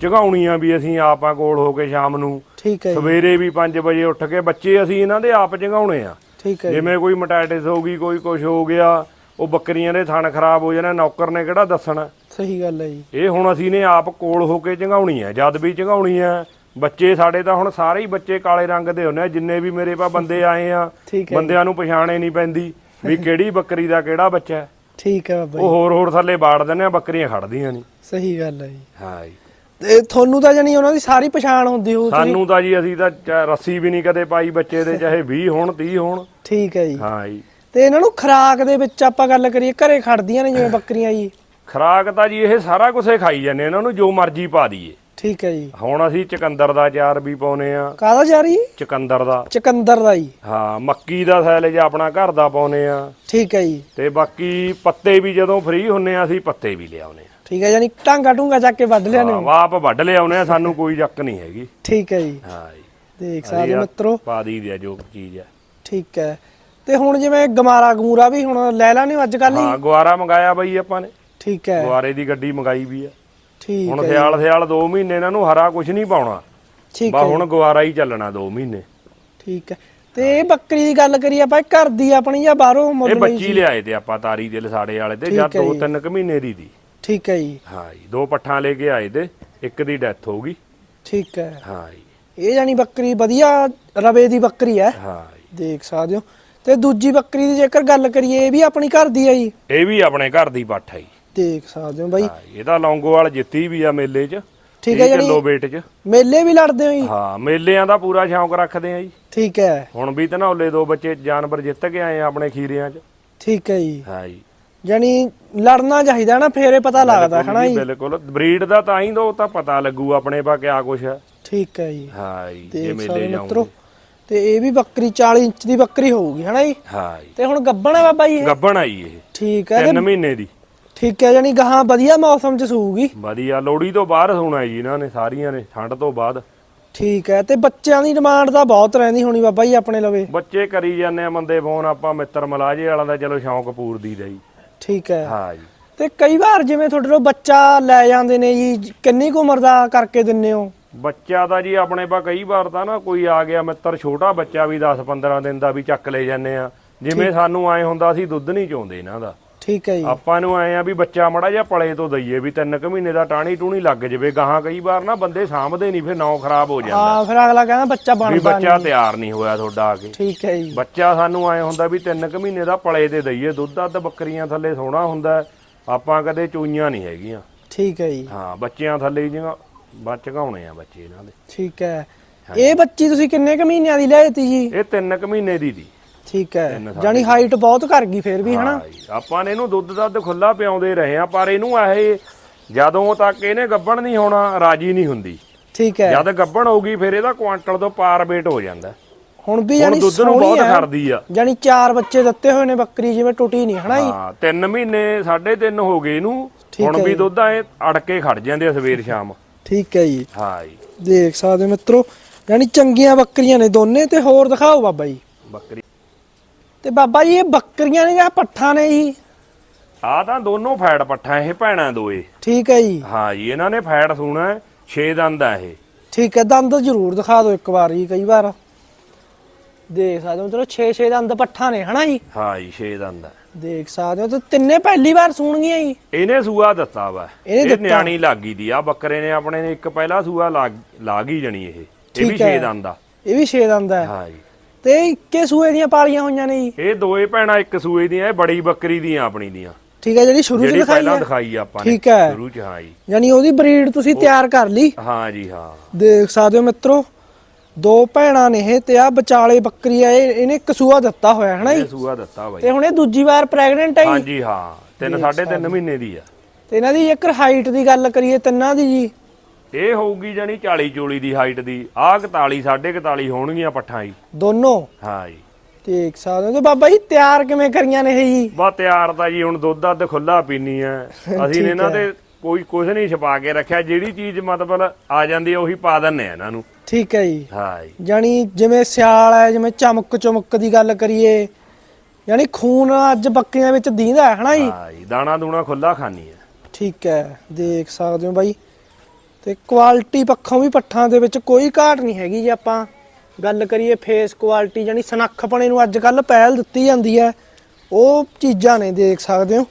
ਝਗਾਉਣੀਆਂ ਵੀ ਅਸੀਂ ਆਪਾਂ ਕੋਲ ਹੋ ਕੇ ਸ਼ਾਮ ਨੂੰ ਠੀਕ ਹੈ ਜੀ। ਸਵੇਰੇ ਵੀ 5 ਵਜੇ ਉੱਠ ਕੇ ਬੱਚੇ ਅਸੀਂ ਇਹਨਾਂ ਦੇ ਆਪ ਝਗਾਉਣੇ ਆ। ਠੀਕ ਹੈ ਜੀ। ਜਿਵੇਂ ਕੋਈ ਮਟਾਈਟਿਸ ਹੋ ਗਈ ਕੋਈ ਕੁਝ ਹੋ ਗਿਆ ਉਹ ਬੱਕਰੀਆਂ ਦੇ ਥਣ ਖਰਾਬ ਹੋ ਜਾਣਾ ਨੌਕਰ ਨੇ ਕਿਹੜਾ ਦੱਸਣਾ? ਸਹੀ ਗੱਲ ਹੈ ਜੀ। ਇਹ ਹੁਣ ਅਸੀਂ ਨੇ ਆਪ ਕੋਲ ਹੋ ਕੇ ਚੰਗਾਉਣੀ ਹੈ ਜਦ ਵੀ ਚੰਗਾਉਣੀ ਹੈ ਬੱਚੇ ਸਾਡੇ ਤਾਂ ਹੁਣ ਸਾਰੇ ਹੀ ਬੱਚੇ ਕਾਲੇ ਰੰਗ ਦੇ ਹੁੰਦੇ ਆ ਜਿੰਨੇ ਵੀ ਮੇਰੇ ਪਾ ਬੰਦੇ ਆਏ ਆ ਠੀਕ ਹੈ ਬੰਦਿਆਂ ਨੂੰ ਪਛਾਣੇ ਨਹੀਂ ਪੈਂਦੀ ਵੀ ਕਿਹੜੀ ਬੱਕਰੀ ਦਾ ਕਿਹੜਾ ਬੱਚਾ ਹੈ। ਠੀਕ ਹੈ ਬਾਬਾ ਉਹ ਹੋਰ ਹੋਰ ਥੱਲੇ ਬਾੜ ਦਿੰਦੇ ਆ ਬੱਕਰੀਆਂ ਖੜਦੀਆਂ ਨਹੀਂ। ਸਹੀ ਗੱਲ ਹੈ ਜੀ। ਹਾਂ ਜੀ। ਤੇ ਤੁਹਾਨੂੰ ਤਾਂ ਜਾਨੀ ਉਹਨਾਂ ਦੀ ਸਾਰੀ ਪਛਾਣ ਹੁੰਦੀ ਹੋਊ ਤੁਸੀਂ। ਸਾਨੂੰ ਤਾਂ ਜੀ ਅਸੀਂ ਤਾਂ ਚਾ- ਰੱਸੀ ਵੀ ਨਹੀਂ ਕਦੇ ਪਾਈ ਬੱਚੇ ਦੇ ਚਾਹੇ 20 ਹੋਣ 30 ਹੋਣ। ਠੀਕ ਹੈ ਜੀ। ਹਾਂ ਜੀ। ਤੇ ਇਹਨਾਂ ਨੂੰ ਖਰਾਕ ਦੇ ਵਿੱਚ ਆਪਾਂ ਗੱਲ ਕਰੀਏ ਘਰੇ ਖੜਦੀਆਂ ਨੇ ਜਿਵੇਂ ਬੱਕਰੀਆਂ ਜੀ। ਖਰਾਕ ਤਾਂ ਜੀ ਇਹ ਸਾਰਾ ਕੁਝ ਖਾਈ ਜਾਂਦੇ ਇਹਨਾਂ ਨੂੰ ਜੋ ਮਰਜ਼ੀ ਪਾ ਦਈਏ। ਠੀਕ ਹੈ ਜੀ। ਹੁਣ ਅਸੀਂ ਚਕੰਦਰ ਦਾ ਚਾਰ ਵੀ ਪਾਉਨੇ ਆ। ਕਾਹਦਾ ਜਾ? ਰਹੀ ਚਕੰਦਰ ਦਾ। ਚਕੰਦਰ ਦਾ ਜੀ। ਹਾਂ ਮੱਕੀ ਦਾ ਸੈਲੇਜ ਆਪਣਾ ਘਰ ਦਾ ਪਾਉਨੇ ਆ। ਠੀਕ ਹੈ ਜੀ। ਤੇ ਬਾਕੀ ਪੱਤੇ ਵੀ ਜਦੋਂ ਫ੍ਰੀ ਹੁੰਨੇ ਆ ਅਸੀਂ ਪੱਤੇ ਵੀ ਲਿਆਉਨੇ ਆ। ਠੀਕ ਹੈ ਯਾਨੀ ਟਾਂਗਾ ਟੂੰਗਾ ਚੱਕ ਕੇ ਵੱਢ ਲਿਆ ਨੇ। ਹਾਂ ਆਪ ਵੱਢ ਲਿਆਉਨੇ ਆ ਸਾਨੂੰ ਕੋਈ ਚੱਕ ਨਹੀਂ ਹੈਗੀ। ਠੀਕ ਹੈ ਜੀ। ਹਾਂ ਜੀ। ਦੇਖ ਸਕਦੇ ਮਿੱਤਰੋ। ਪਾ ਦੀ ਦੀ ਜੋ ਚੀਜ਼ ਹੈ ਠੀਕ ਹੈ। ਤੇ ਹੁਣ ਜਿਵੇਂ ਗਮਾਰਾ ਗਮੂਰਾ ਵੀ ਹੁਣ ਲੈ ਲਾਣੇ ਅੱਜ ਕੱਲ ਹਾਂ ਗੁਆਰਾ ਮੰਗਾਇਆ ਬਈ ਆਪਾਂ ਨੇ। ਠੀਕ ਹੈ। ਗੁਆਰੇ ਦੀ ਗੱਡੀ ਮੰਗਾਈ ਵੀ ਆ। ਠੀਕ ਹੁਣ ਸਿਆਲ ਸਿਆਲ 2 ਮਹੀਨੇ ਇਹਨਾਂ ਨੂੰ ਹਰਾ ਕੁਝ ਨਹੀਂ ਪਾਉਣਾ। ਠੀਕ ਬਾ ਹੁਣ ਗੁਆਰਾ ਹੀ ਚੱਲਣਾ 2 ਮਹੀਨੇ। ਠੀਕ ਹੈ। ਤੇ ਇਹ ਬੱਕਰੀ ਦੀ ਗੱਲ ਕਰੀਏ ਆਪਾਂ ਇਹ ਘਰ ਦੀ ਆਪਣੀ ਜਾਂ ਬਾਹਰੋਂ ਇਹ ਮੁੱਲ ਲਈ ਬੱਚੀ ਲਿਆਏ ਤੇ ਆਪਾਂ ਤਾਰੀ ਦੇ ਲਸਾੜੇ ਵਾਲੇ ਤੇ ਠੀਕ ਹੈ 2 ਜੀ। 3 ਕੁ ਮਹੀਨੇ ਦੀ ਦੀ। ਠੀਕ ਹੈ ਜੀ। ਹਾਂ ਜੀ ਦੋ ਪੱਠਾਂ ਲੈ ਕੇ ਆਏ ਤੇ ਇੱਕ ਦੀ ਡੈਥ ਹੋ ਗਈ। ਠੀਕ ਹੈ। ਹਾਂ ਜੀ। ਇਹ ਜਾਨੀ ਬੱਕਰੀ ਵਧੀਆ ਰਵੇ ਦੀ ਬੱਕਰੀ ਹੈ। ਹਾਂ ਜੀ। ਦੇਖ ਸਕਦੇ ਹੋ। ਤੇ ਦੂਜੀ ਬੱਕਰੀ ਦੀ ਜੇਕਰ ਗੱਲ ਕਰੀਏ ਇਹ ਵੀ ਆਪਣੀ ਘਰ ਦੀ ਹੈ ਜੀ? ਇਹ ਵੀ ਆਪਣੇ ਘਰ ਦੀ ਪੱਠ ਹੈ ਜੀ। ਦੇਖ ਸਕਦੇ ਹੋ ਬਾਈ। ਹਾਂ ਇਹਦਾ ਲੌਂਗੋਵਾਲ ਜਿੱਤੀ ਵੀ ਆ ਮੇਲੇ 'ਚ ਠੀਕ ਹੈ 30 ਜਿਹੜੀ- ਕਿਲੋ weight 'ਚ। ਮੇਲੇ ਵੀ ਲੜਦੇ ਹੋ ਜੀ। ਹਾਂ ਮੇਲਿਆਂ ਦਾ ਪੂਰਾ ਸ਼ੌਂਕ ਰੱਖਦੇ ਆ ਜੀ। ਠੀਕ ਹੈ। ਹੁਣ ਵੀ ਧਨੌਲੇ ਦੋ ਬੱਚੇ ਜਾਨਵਰ ਜਿੱਤ ਕੇ ਆਏ ਆ ਆਪਣੇ ਖੀਰਿਆਂ 'ਚ। ਠੀਕ ਹੈ ਜੀ। ਹਾਂ ਜੀ। ਜਾਨੀ ਲੜਨਾ ਚਾਹੀਦਾ ਨਾ ਫੇਰੇ ਪਤਾ ਲੱਗਦਾ ਹਨਾ ਜੀ ਬਿਲਕੁਲ। ਬਰੀਡ ਦਾ ਤਾਂ ਹੀ ਦੋ ਤਾਂ ਪਤਾ ਲੱਗੂ ਆਪਣੇ ਪਾ ਕਿਆ ਕੁਛ ਹੈ ਠੀਕ ਹੈ ਜੀ। ਹਾਂ ਜੀ ਜੇ ਦੇਖ ਮੇਲੇ ਜਾਉਂਗੇ ਤੇ ਇਹ ਵੀ ਬੱਕਰੀ 40 ਇੰਚ ਦੀ ਬੱਕਰੀ ਹੋਊਗੀ ਹਨਾ ਜੀ। ਹਾਂ ਜੀ। ਤੇ ਹੁਣ ਗੱਬਣ ਹੈ ਬਾਬਾ ਜੀ ਇਹ? ਗੱਬਣ ਆਈ ਇਹ। ਠੀਕ ਹੈ ਤੇ 3 ਮਹੀਨੇ ਦੀ। ਠੀਕ ਹੈ ਜਾਨੀ ਗਾਹਾਂ ਵਧੀਆ ਮੌਸਮ ਚ ਸੂਗੀ ਵਧੀਆ ਲੋੜੀ ਤੋਂ ਬਾਹਰ ਸੋਣਾ ਜੀ ਇਹਨਾਂ ਨੇ ਸਾਰੀਆਂ ਨੇ ਠੰਡ ਤੋਂ ਬਾਅਦ। ਠੀਕ ਹੈ ਤੇ ਬੱਚਿਆਂ ਦੀ ਡਿਮਾਂਡ ਤਾਂ ਬਹੁਤ ਰਹਿੰਦੀ ਹੋਣੀ ਬਾਬਾ ਜੀ ਆਪਣੇ ਲਵੇ। ਬੱਚੇ ਕਰੀ ਜਾਂਦੇ ਆ ਬੰਦੇ ਫੋਨ ਆਪਾਂ ਮਿੱਤਰ ਮਲਾਜੇ ਵਾਲਾ ਦਾ ਚਲੋ ਸ਼ੌਂਕ ਪੂਰਦੀ ਦਾ ਜੀ। ਠੀਕ ਹੈ। ਹਾਂ ਜੀ। ਤੇ ਕਈ ਵਾਰ ਜਿਵੇਂ ਤੁਹਾਡੇ ਕੋਲ ਬੱਚਾ ਲੈ ਜਾਂਦੇ ਨੇ ਜੀ ਕਿੰਨੀ ਕੁ ਉਮਰ ਦਾ ਕਰਕੇ ਦਿੰਨੇ ਹੋ? ਬੱਚਾ ਤਾਂ ਜੀ ਆਪਣੇ ਪਾ ਕਈ ਵਾਰ ਤਾਂ ਨਾ ਕੋਈ ਆ ਗਿਆ ਮਿੱਤਰ ਛੋਟਾ ਬੱਚਾ ਵੀ 10 15 ਦਿਨ ਦਾ ਵੀ ਚੱਕ ਲੈ ਜਾਂਦੇ ਆ। ਜਿਵੇਂ ਸਾਨੂੰ ਆਏ ਹੁੰਦਾ ਸੀ ਦੁੱਧ ਨਹੀਂ ਚੋਂਦੇ ਇਹਨਾਂ ਦਾ। ਠੀਕ ਹੈ ਜੀ। ਆਪਾਂ ਨੂੰ ਆਏ ਆ ਵੀ ਬੱਚਾ ਮੜਾ ਜਿਹਾ ਪਲੇ ਤੋਂ ਦਈਏ ਵੀ ਤਿੰਨ ਕੁ ਮਹੀਨੇ ਦਾ ਟਾਣੀ ਟੂਣੀ ਲੱਗ ਜਵੇ ਗਾਹਾਂ ਕਈ ਵਾਰ ਨਾ ਬੰਦੇ ਸਾਂਭਦੇ ਨਹੀਂ ਫਿਰ ਨੌ ਖਰਾਬ ਹੋ ਜਾਂਦਾ। ਹਾਂ ਫਿਰ ਅਗਲਾ ਕਹਿੰਦਾ ਬੱਚਾ ਵੀ ਬਣਦਾ ਬੱਚਾ ਨਹੀਂ। ਤਿਆਰ ਨਹੀਂ ਹੋਇਆ ਤੁਹਾਡਾ ਆ ਕੇ। ਠੀਕ ਹੈ ਜੀ। ਬੱਚਾ ਸਾਨੂੰ ਆਏ ਹੁੰਦਾ ਵੀ ਤਿੰਨ ਕੁ ਮਹੀਨੇ ਦਾ ਪਲੇ ਤੇ ਦਈਏ ਦੁੱਧ ਦੱਧ ਬੱਕਰੀਆਂ ਥੱਲੇ ਸੋਹਣਾ ਹੁੰਦਾ। ਆਪਾਂ ਕਦੇ ਚੂਈਆਂ ਨਹੀਂ ਹੈਗੀਆਂ। ਠੀਕ ਹੈ ਜੀ। ਹਾਂ ਬੱਚਿਆਂ ਥੱਲੇ ਜਿਹਾ ਬੱਚ ਘਾਉਣੇ ਆ ਬੱਚੇ ਇਹਨਾਂ ਦੇ। ਠੀਕ ਹੈ। ਇਹ ਬੱਚੀ ਤੁਸੀਂ ਕਿੰਨੇ ਕੁ ਮਹੀਨਿਆਂ ਦੀ ਲਿਆਈ ਜੀ? ਇਹ ਤਿੰਨ ਕੁ ਮਹੀਨੇ ਦੀ ਦੀ ਠੀਕ ਹੈ। ਜਾਨੀ ਹਾਈਟ ਬਹੁਤ ਕਰ ਗਈ ਫਿਰ ਵੀ ਹਨਾ? ਆਪਾਂ ਨੇ ਇਹਨੂੰ ਦੁੱਧ ਦੱਧ ਖੁੱਲਾ ਪਿਆਉਂਦੇ ਰਹੇ ਆ ਪਰ ਇਹਨੂੰ ਇਹ ਜਦੋਂ ਤੱਕ ਇਹਨੇ ਗੱਭਣ ਨਹੀਂ ਹੋਣਾ ਰਾਜੀ ਨਹੀਂ ਹੁੰਦੀ। ਠੀਕ ਹੈ। ਜਦ ਗੱਭਣ ਹੋਊਗੀ ਫਿਰ ਇਹਦਾ ਕੁਆਂਟਲ ਤੋਂ ਪਾਰ weight ਹੋ ਜਾਂਦਾ। ਹੁਣ ਵੀ ਜਾਨੀ ਦੁੱਧ ਨੂੰ ਬਹੁਤ ਹੈ। ਖੜਦੀ ਆ। ਜਾਨੀ ਚਾਰ ਬੱਚੇ ਦਿੱਤੇ ਹੋਏ ਨੇ ਬੱਕਰੀ ਜਿਵੇਂ ਟੁੱਟੀ ਨਹੀਂ ਹਨਾ ਜੀ? ਹਾਂ ਤਿੰਨ ਮਹੀਨੇ ਸਾਢੇ ਤਿੰਨ ਹੋ ਗਏ ਇਹਨੂੰ। ਹੁਣ ਵੀ। ਦੁੱਧ ਐ ਅੜ ਕੇ ਖੜ ਜਾਂਦੇ ਆ ਸਵੇਰ ਸ਼ਾਮ। ਠੀਕ ਹੈ ਜੀ। ਹਾਂ ਜੀ। ਦੇਖ ਸਕਦੇ ਮਿੱਤਰੋ ਯਾਨੀ ਚੰਗੀਆਂ ਬੱਕਰੀਆਂ ਨੇ ਦੋਨੇ ਤੇ ਹੋਰ ਦਿਖਾਓ ਬਾਬਾ ਜੀ। ਬੱਕਰੀ ਤੇ ਬਾਬਾ ਜੀ ਇਹ ਬੱਕਰੀਆਂ ਨੇ ਜਾਂ ਪੱਠਾ ਨੇ ਜੀ? ਆ ਤਾਂ ਦੋਨੋਂ ਫੈੜ ਪੱਠਾ ਇਹ ਭੈਣਾਂ ਦੋਏ। ਠੀਕ ਹੈ ਜੀ। ਹਾਂ ਜੀ ਇਹਨਾਂ ਨੇ ਫੈੜ ਸੂਣਾ 6 ਦੰਦ ਆ ਇਹ। ਠੀਕ ਹੈ ਦੰਦ ਜ਼ਰੂਰ ਦਿਖਾ ਦਿਓ ਇੱਕ ਵਾਰ ਜੀ ਕਈ ਵਾਰ। ਦੇਖ ਸਕਦੇ ਹੋ ਚਲੋ 6-6 ਦੰਦ ਪੱਠਾ ਨੇ ਹਨਾ ਜੀ? ਹਾਂ ਜੀ 6 ਦੰਦ ਆ। ਦੇਖ ਸਕਦੇ ਹੋ ਤੇ ਤਿੰਨੇ ਪਹਿਲੀ ਵਾਰ ਸੂਣਗੀਆਂ ਜੀ? ਇਹਨੇ ਸੂਆ ਦਿੱਤਾ ਵਾ। ਇਹ। ਨਿਆਣੀ ਲੱਗੀ ਦੀ ਆ ਬੱਕਰੇ ਨੇ ਆਪਣੇ ਨੇ ਇੱਕ ਪਹਿਲਾ ਸੂਆ ਲਾਗ ਲਾਗ ਹੀ ਜਣੀ ਇਹ। ਇਹ ਵੀ ਠੀਕ ਹੈ। 6 ਦੰਦ ਆ। ਇਹ ਵੀ 6 ਦੰਦ ਹੈ ਹਾਂ ਜੀ। ਤੇ ਇੱਕੇ ਸੂਏ ਦੀਆਂ ਪਾਲੀਆਂ ਹੋਈਆਂ ਨੇ ਜੀ। ਇਹ ਦੋਏ ਭੈਣਾਂ ਇੱਕ ਸੂਏ ਦੀਆਂ ਇਹ ਬੜੀ ਬੱਕਰੀ ਦੀਆਂ ਆਪਣੀ ਦੀਆਂ। ਠੀਕ ਹੈ ਜਿਹੜੀ ਸ਼ੁਰੂ ਚ ਜਿਹੜੀ ਦਿਖਾਈ ਪਹਿਲਾਂ ਹੈ? ਦਿਖਾਈ ਆਪਾਂ ਨੇ ਠੀਕ ਹੈ। ਸ਼ੁਰੂ ਚ ਹਾਂ ਜੀ। ਯਾਨੀ ਉਹਦੀ ਬਰੀਡ ਤੁਸੀਂ ਤਿਆਰ ਕਰ ਲਈ। ਹਾਂ ਜੀ ਹਾਂ। ਦੇਖ ਸਕਦੇ ਹੋ ਮਿੱਤਰੋ ਦੋ ਭੈਣਾਂ ਨੇ ਇਹ ਤੇ ਆ ਵਿਚਾਲੇ ਬੱਕਰੀ ਆ ਇਹ ਇਹਨੇ ਕਸੂਆ ਦਿੱਤਾ ਹੋਇਆ ਹੈ ਨਾ ਜੀ? ਇਹ ਸੂਆ ਦਿੱਤਾ ਬਾਈ। ਤੇ ਹੁਣ ਇਹ ਦੂਜੀ ਵਾਰ ਪ੍ਰੈਗਨੈਂਟ ਹੈ ਹਾਂ ਜੀ ਜੀ ਹਾਂ। ਤਿੰਨ ਸਾਢੇ ਤਿੰਨ ਮਹੀਨੇ ਦੀ ਆ। ਤੇ ਇਹਨਾਂ ਦੀ ਜੇਕਰ ਹਾਈਟ ਦੀ ਗੱਲ ਕਰੀਏ ਤਿੰਨਾਂ ਦੀ ਜੀ ਇਹ ਹੋਊਗੀ ਜਾਨੀ 40 ਚੋਲੀ ਦੀ ਹਾਈਟ ਦੀ। ਆਹ 41 ਸਾਢੇ 41 ਹੋਣਗੀਆਂ ਪੱਠਾਂ ਜੀ। ਦੋਨੋਂ? ਹਾਂ ਜੀ। ਸਕਦੇ ਹੋ ਤੇ ਬਾਬਾ ਜੀ ਤਿਆਰ ਕਿਵੇਂ ਕਰੀਆਂ ਨੇ ਇਹ ਜੀ? ਬਾ ਤਿਆਰ ਤਾਂ ਜੀ ਹੁਣ ਦੁੱਧ ਦੱਧ ਖੁੱਲਾ ਪੀਣੀ ਆ। ਅਸੀਂ ਨੇ ਇਹਨਾਂ ਤੇ ਕੋਈ ਕੁਝ ਨਹੀਂ ਛਪਾ ਕੇ ਰੱਖਿਆ। ਜਿਹੜੀ ਚੀਜ਼ ਮਤਲਬ ਆ ਜਾਂਦੀ ਆ ਉਹੀ ਪਾ ਦਿੰਨੇ ਆ ਇਹਨਾਂ ਨੂੰ। ਠੀਕ ਹੈ ਜੀ। ਹਾਂ ਜੀ। ਜਾਨੀ ਜਿਵੇਂ ਸਿਆਲ ਹੈ ਜਿਵੇਂ ਚਮਕ ਚਮਕ ਦੀ ਗੱਲ ਕਰੀਏ ਯਾਨੀ ਖੂਨ ਅੱਜ ਬੱਕਰੀਆਂ ਵਿੱਚ ਦੀਂਦਾ ਹੈ ਹਨਾ ਜੀ? ਹਾਂ ਜੀ ਦਾਣਾ ਦੂਣਾ ਖੁੱਲਾ ਖਾਣੀ ਆ। ਠੀਕ ਹੈ ਦੇਖ ਸਕਦੇ ਹੋ ਬਾਈ। ਤੇ ਕੁਆਲਿਟੀ ਪੱਖੋਂ ਵੀ ਪੱਠਾਂ ਦੇ ਵਿੱਚ ਕੋਈ ਘਾਟ ਨਹੀਂ ਹੈਗੀ ਜੇ ਆਪਾਂ ਗੱਲ ਕਰੀਏ ਫੇਸ ਕੁਆਲਿਟੀ ਜਾਨੀ ਸਨੱਖਪਣੇ ਨੂੰ ਅੱਜ ਕੱਲ ਪਹਿਲ ਦਿੱਤੀ ਜਾਂਦੀ ਹੈ। ਉਹ ਚੀਜ਼ਾਂ ਨੇ ਦੇਖ ਸਕਦੇ ਹੋ।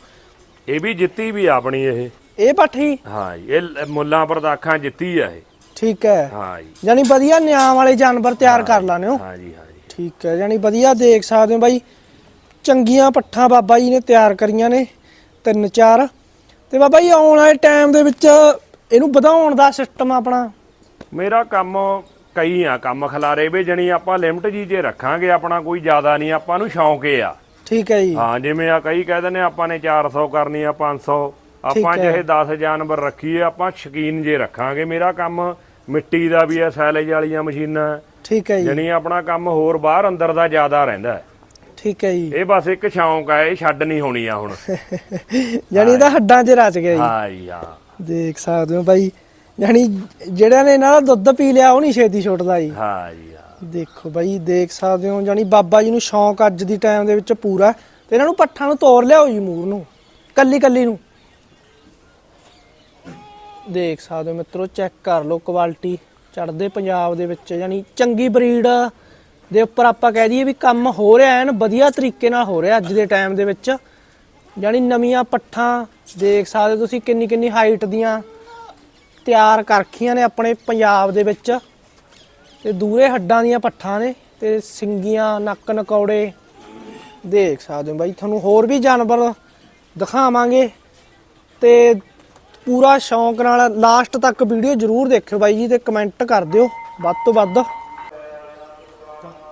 ਇਹ ਵੀ ਜਿੱਤੀ ਵੀ ਆਪਣੀ ਇਹ। ਇਹ ਪੱਠੀ? ਹਾਂ ਜੀ ਇਹ ਮੁੱਲਾਂ ਪਰਦਾਖਾਂ ਜਿੱਤੀ ਆ ਇਹ। ਠੀਕ ਹੈ। ਹਾਂ ਜੀ। ਯਾਨੀ ਵਧੀਆ ਨਿਆਂ ਵਾਲੇ ਜਾਨਵਰ ਤਿਆਰ ਕਰ ਲਾਨੇ ਹੋ। ਹਾਂ ਜੀ ਹਾਂ ਜੀ। ਠੀਕ ਹੈ ਯਾਨੀ ਵਧੀਆ ਦੇਖ ਸਕਦੇ ਹੋ ਬਾਈ। ਚੰਗੀਆਂ ਪੱਠਾਂ ਬਾਬਾ ਜੀ ਨੇ ਤਿਆਰ ਕਰੀਆਂ ਨੇ ਤਿੰਨ ਚਾਰ ਤੇ ਬਾਬਾ ਜੀ ਆਉਣ ਵਾਲੇ ਟਾਈਮ ਦੇ ਵਿੱਚ ਇਹਨੂੰ ਵਧਾਉਣ ਦਾ ਸਿਸਟਮ ਆਪਣਾ। ਮੇਰਾ ਕੰਮ ਕਈ ਆ ਕੰਮ ਖਲਾਰੇ ਵੀ ਜਣੀ ਆਪਾਂ ਲਿਮਟ ਜੀ ਜੇ ਰੱਖਾਂਗੇ ਆਪਣਾ ਕੋਈ ਜ਼ਿਆਦਾ ਨਹੀਂ ਆਪਾਂ ਨੂੰ ਸ਼ੌਂਕ ਏ ਆ। ਠੀਕ ਹੈ ਜੀ। ਹਾਂ ਜਿਵੇਂ ਆ ਕਈ ਕਹਿ ਦਿੰਦੇ ਆਪਾਂ ਨੇ 400 ਕਰਨੀ ਆ 500 ਆਪਾਂ। ਜਿਹੇ 10 ਜਾਨਵਰ ਰੱਖੀਏ ਆਪਾਂ ਸ਼ਕੀਨ ਜੇ ਰੱਖਾਂਗੇ। ਮੇਰਾ ਕੰਮ ਮਿੱਟੀ ਦਾ ਵੀ ਆ ਸੈਲੇਜ ਵਾਲੀਆਂ ਮਸ਼ੀਨਾਂ। ਠੀਕ ਹੈ ਜੀ। ਜਣੀ ਆਪਣਾ ਕੰਮ ਹੋਰ ਬਾਹਰ ਅੰਦਰ ਦਾ ਜ਼ਿਆਦਾ ਰਹਿੰਦਾ। ਠੀਕ ਹੈ ਜੀ। ਇਹ ਬਸ ਇੱਕ ਸ਼ੌਂਕ ਆ ਇਹ ਛੱਡ ਨਹੀਂ ਹੋਣੀ ਆ ਹੁਣ। ਯਾਨੀ ਇਹਦਾ ਹੱਡਾਂ 'ਚ ਰਚ ਗਿਆ ਜੀ। ਹਾਂ ਜੀ ਹਾਂ। ਦੇਖ ਸਕਦੇ ਹੋ ਬਾਈ। ਯਾਨੀ ਜਿਹੜਿਆਂ ਨੇ ਇਹਨਾਂ ਦਾ ਦੁੱਧ ਪੀ ਲਿਆ ਉਹ ਨਹੀਂ ਛੇਤੀ ਛੁੱਟਦਾ ਜੀ। ਹਾਂ ਜੀ ਹਾਂ। ਦੇਖੋ ਬਾਈ ਦੇਖ ਸਕਦੇ ਹੋ ਯਾਨੀ ਬਾਬਾ ਜੀ ਨੂੰ ਸ਼ੌਂਕ ਅੱਜ ਦੀ ਟਾਈਮ ਦੇ ਵਿੱਚ ਪੂਰਾ। ਤੇ ਇਹਨਾਂ ਨੂੰ ਪੱਠਾਂ ਨੂੰ ਤੋੜ ਲਿਆਓ ਜੀ ਮੂਰ ਨੂੰ ਕੱਲੀ ਕੱਲੀ ਨੂੰ। ਦੇਖ ਸਕਦੇ ਹੋ ਮਿੱਤਰੋ ਚੈੱਕ ਕਰ ਲਓ ਕੁਆਲਿਟੀ ਚੜਦੇ ਪੰਜਾਬ ਦੇ ਵਿੱਚ। ਯਾਨੀ ਚੰਗੀ ਬਰੀਡ ਦੇ ਉੱਪਰ ਆਪਾਂ ਕਹਿ ਦਈਏ ਵੀ ਕੰਮ ਹੋ ਰਿਹਾ ਐਨ ਵਧੀਆ ਤਰੀਕੇ ਨਾਲ ਹੋ ਰਿਹਾ ਅੱਜ ਦੇ ਟਾਈਮ ਦੇ ਵਿੱਚ। ਯਾਨੀ ਨਵੀਆਂ ਪੱਠਾਂ ਦੇਖ ਸਕਦੇ ਹੋ ਤੁਸੀਂ ਕਿੰਨੀ ਕਿੰਨੀ ਹਾਈਟ ਦੀਆਂ ਤਿਆਰ ਕਰਖੀਆਂ ਨੇ ਆਪਣੇ ਪੰਜਾਬ ਦੇ ਵਿੱਚ। ਤੇ ਦੂਰੇ ਹੱਡਾਂ ਦੀਆਂ ਪੱਠਾਂ ਨੇ ਤੇ ਸਿੰਗੀਆਂ, ਨੱਕ ਨਕੌੜੇ। ਦੇਖ ਸਕਦੇ ਹੋ ਬਾਈ, ਤੁਹਾਨੂੰ ਹੋਰ ਵੀ ਜਾਨਵਰ ਦਿਖਾਵਾਂਗੇ। ਤੇ ਪੂਰਾ ਸ਼ੌਂਕ ਨਾਲ ਲਾਸਟ ਤੱਕ ਵੀਡੀਓ ਜਰੂਰ ਦੇਖਿਓ ਬਾਈ ਜੀ ਤੇ ਕਮੈਂਟ ਕਰ ਦਿਓ ਵੱਧ ਤੋਂ ਵੱਧ।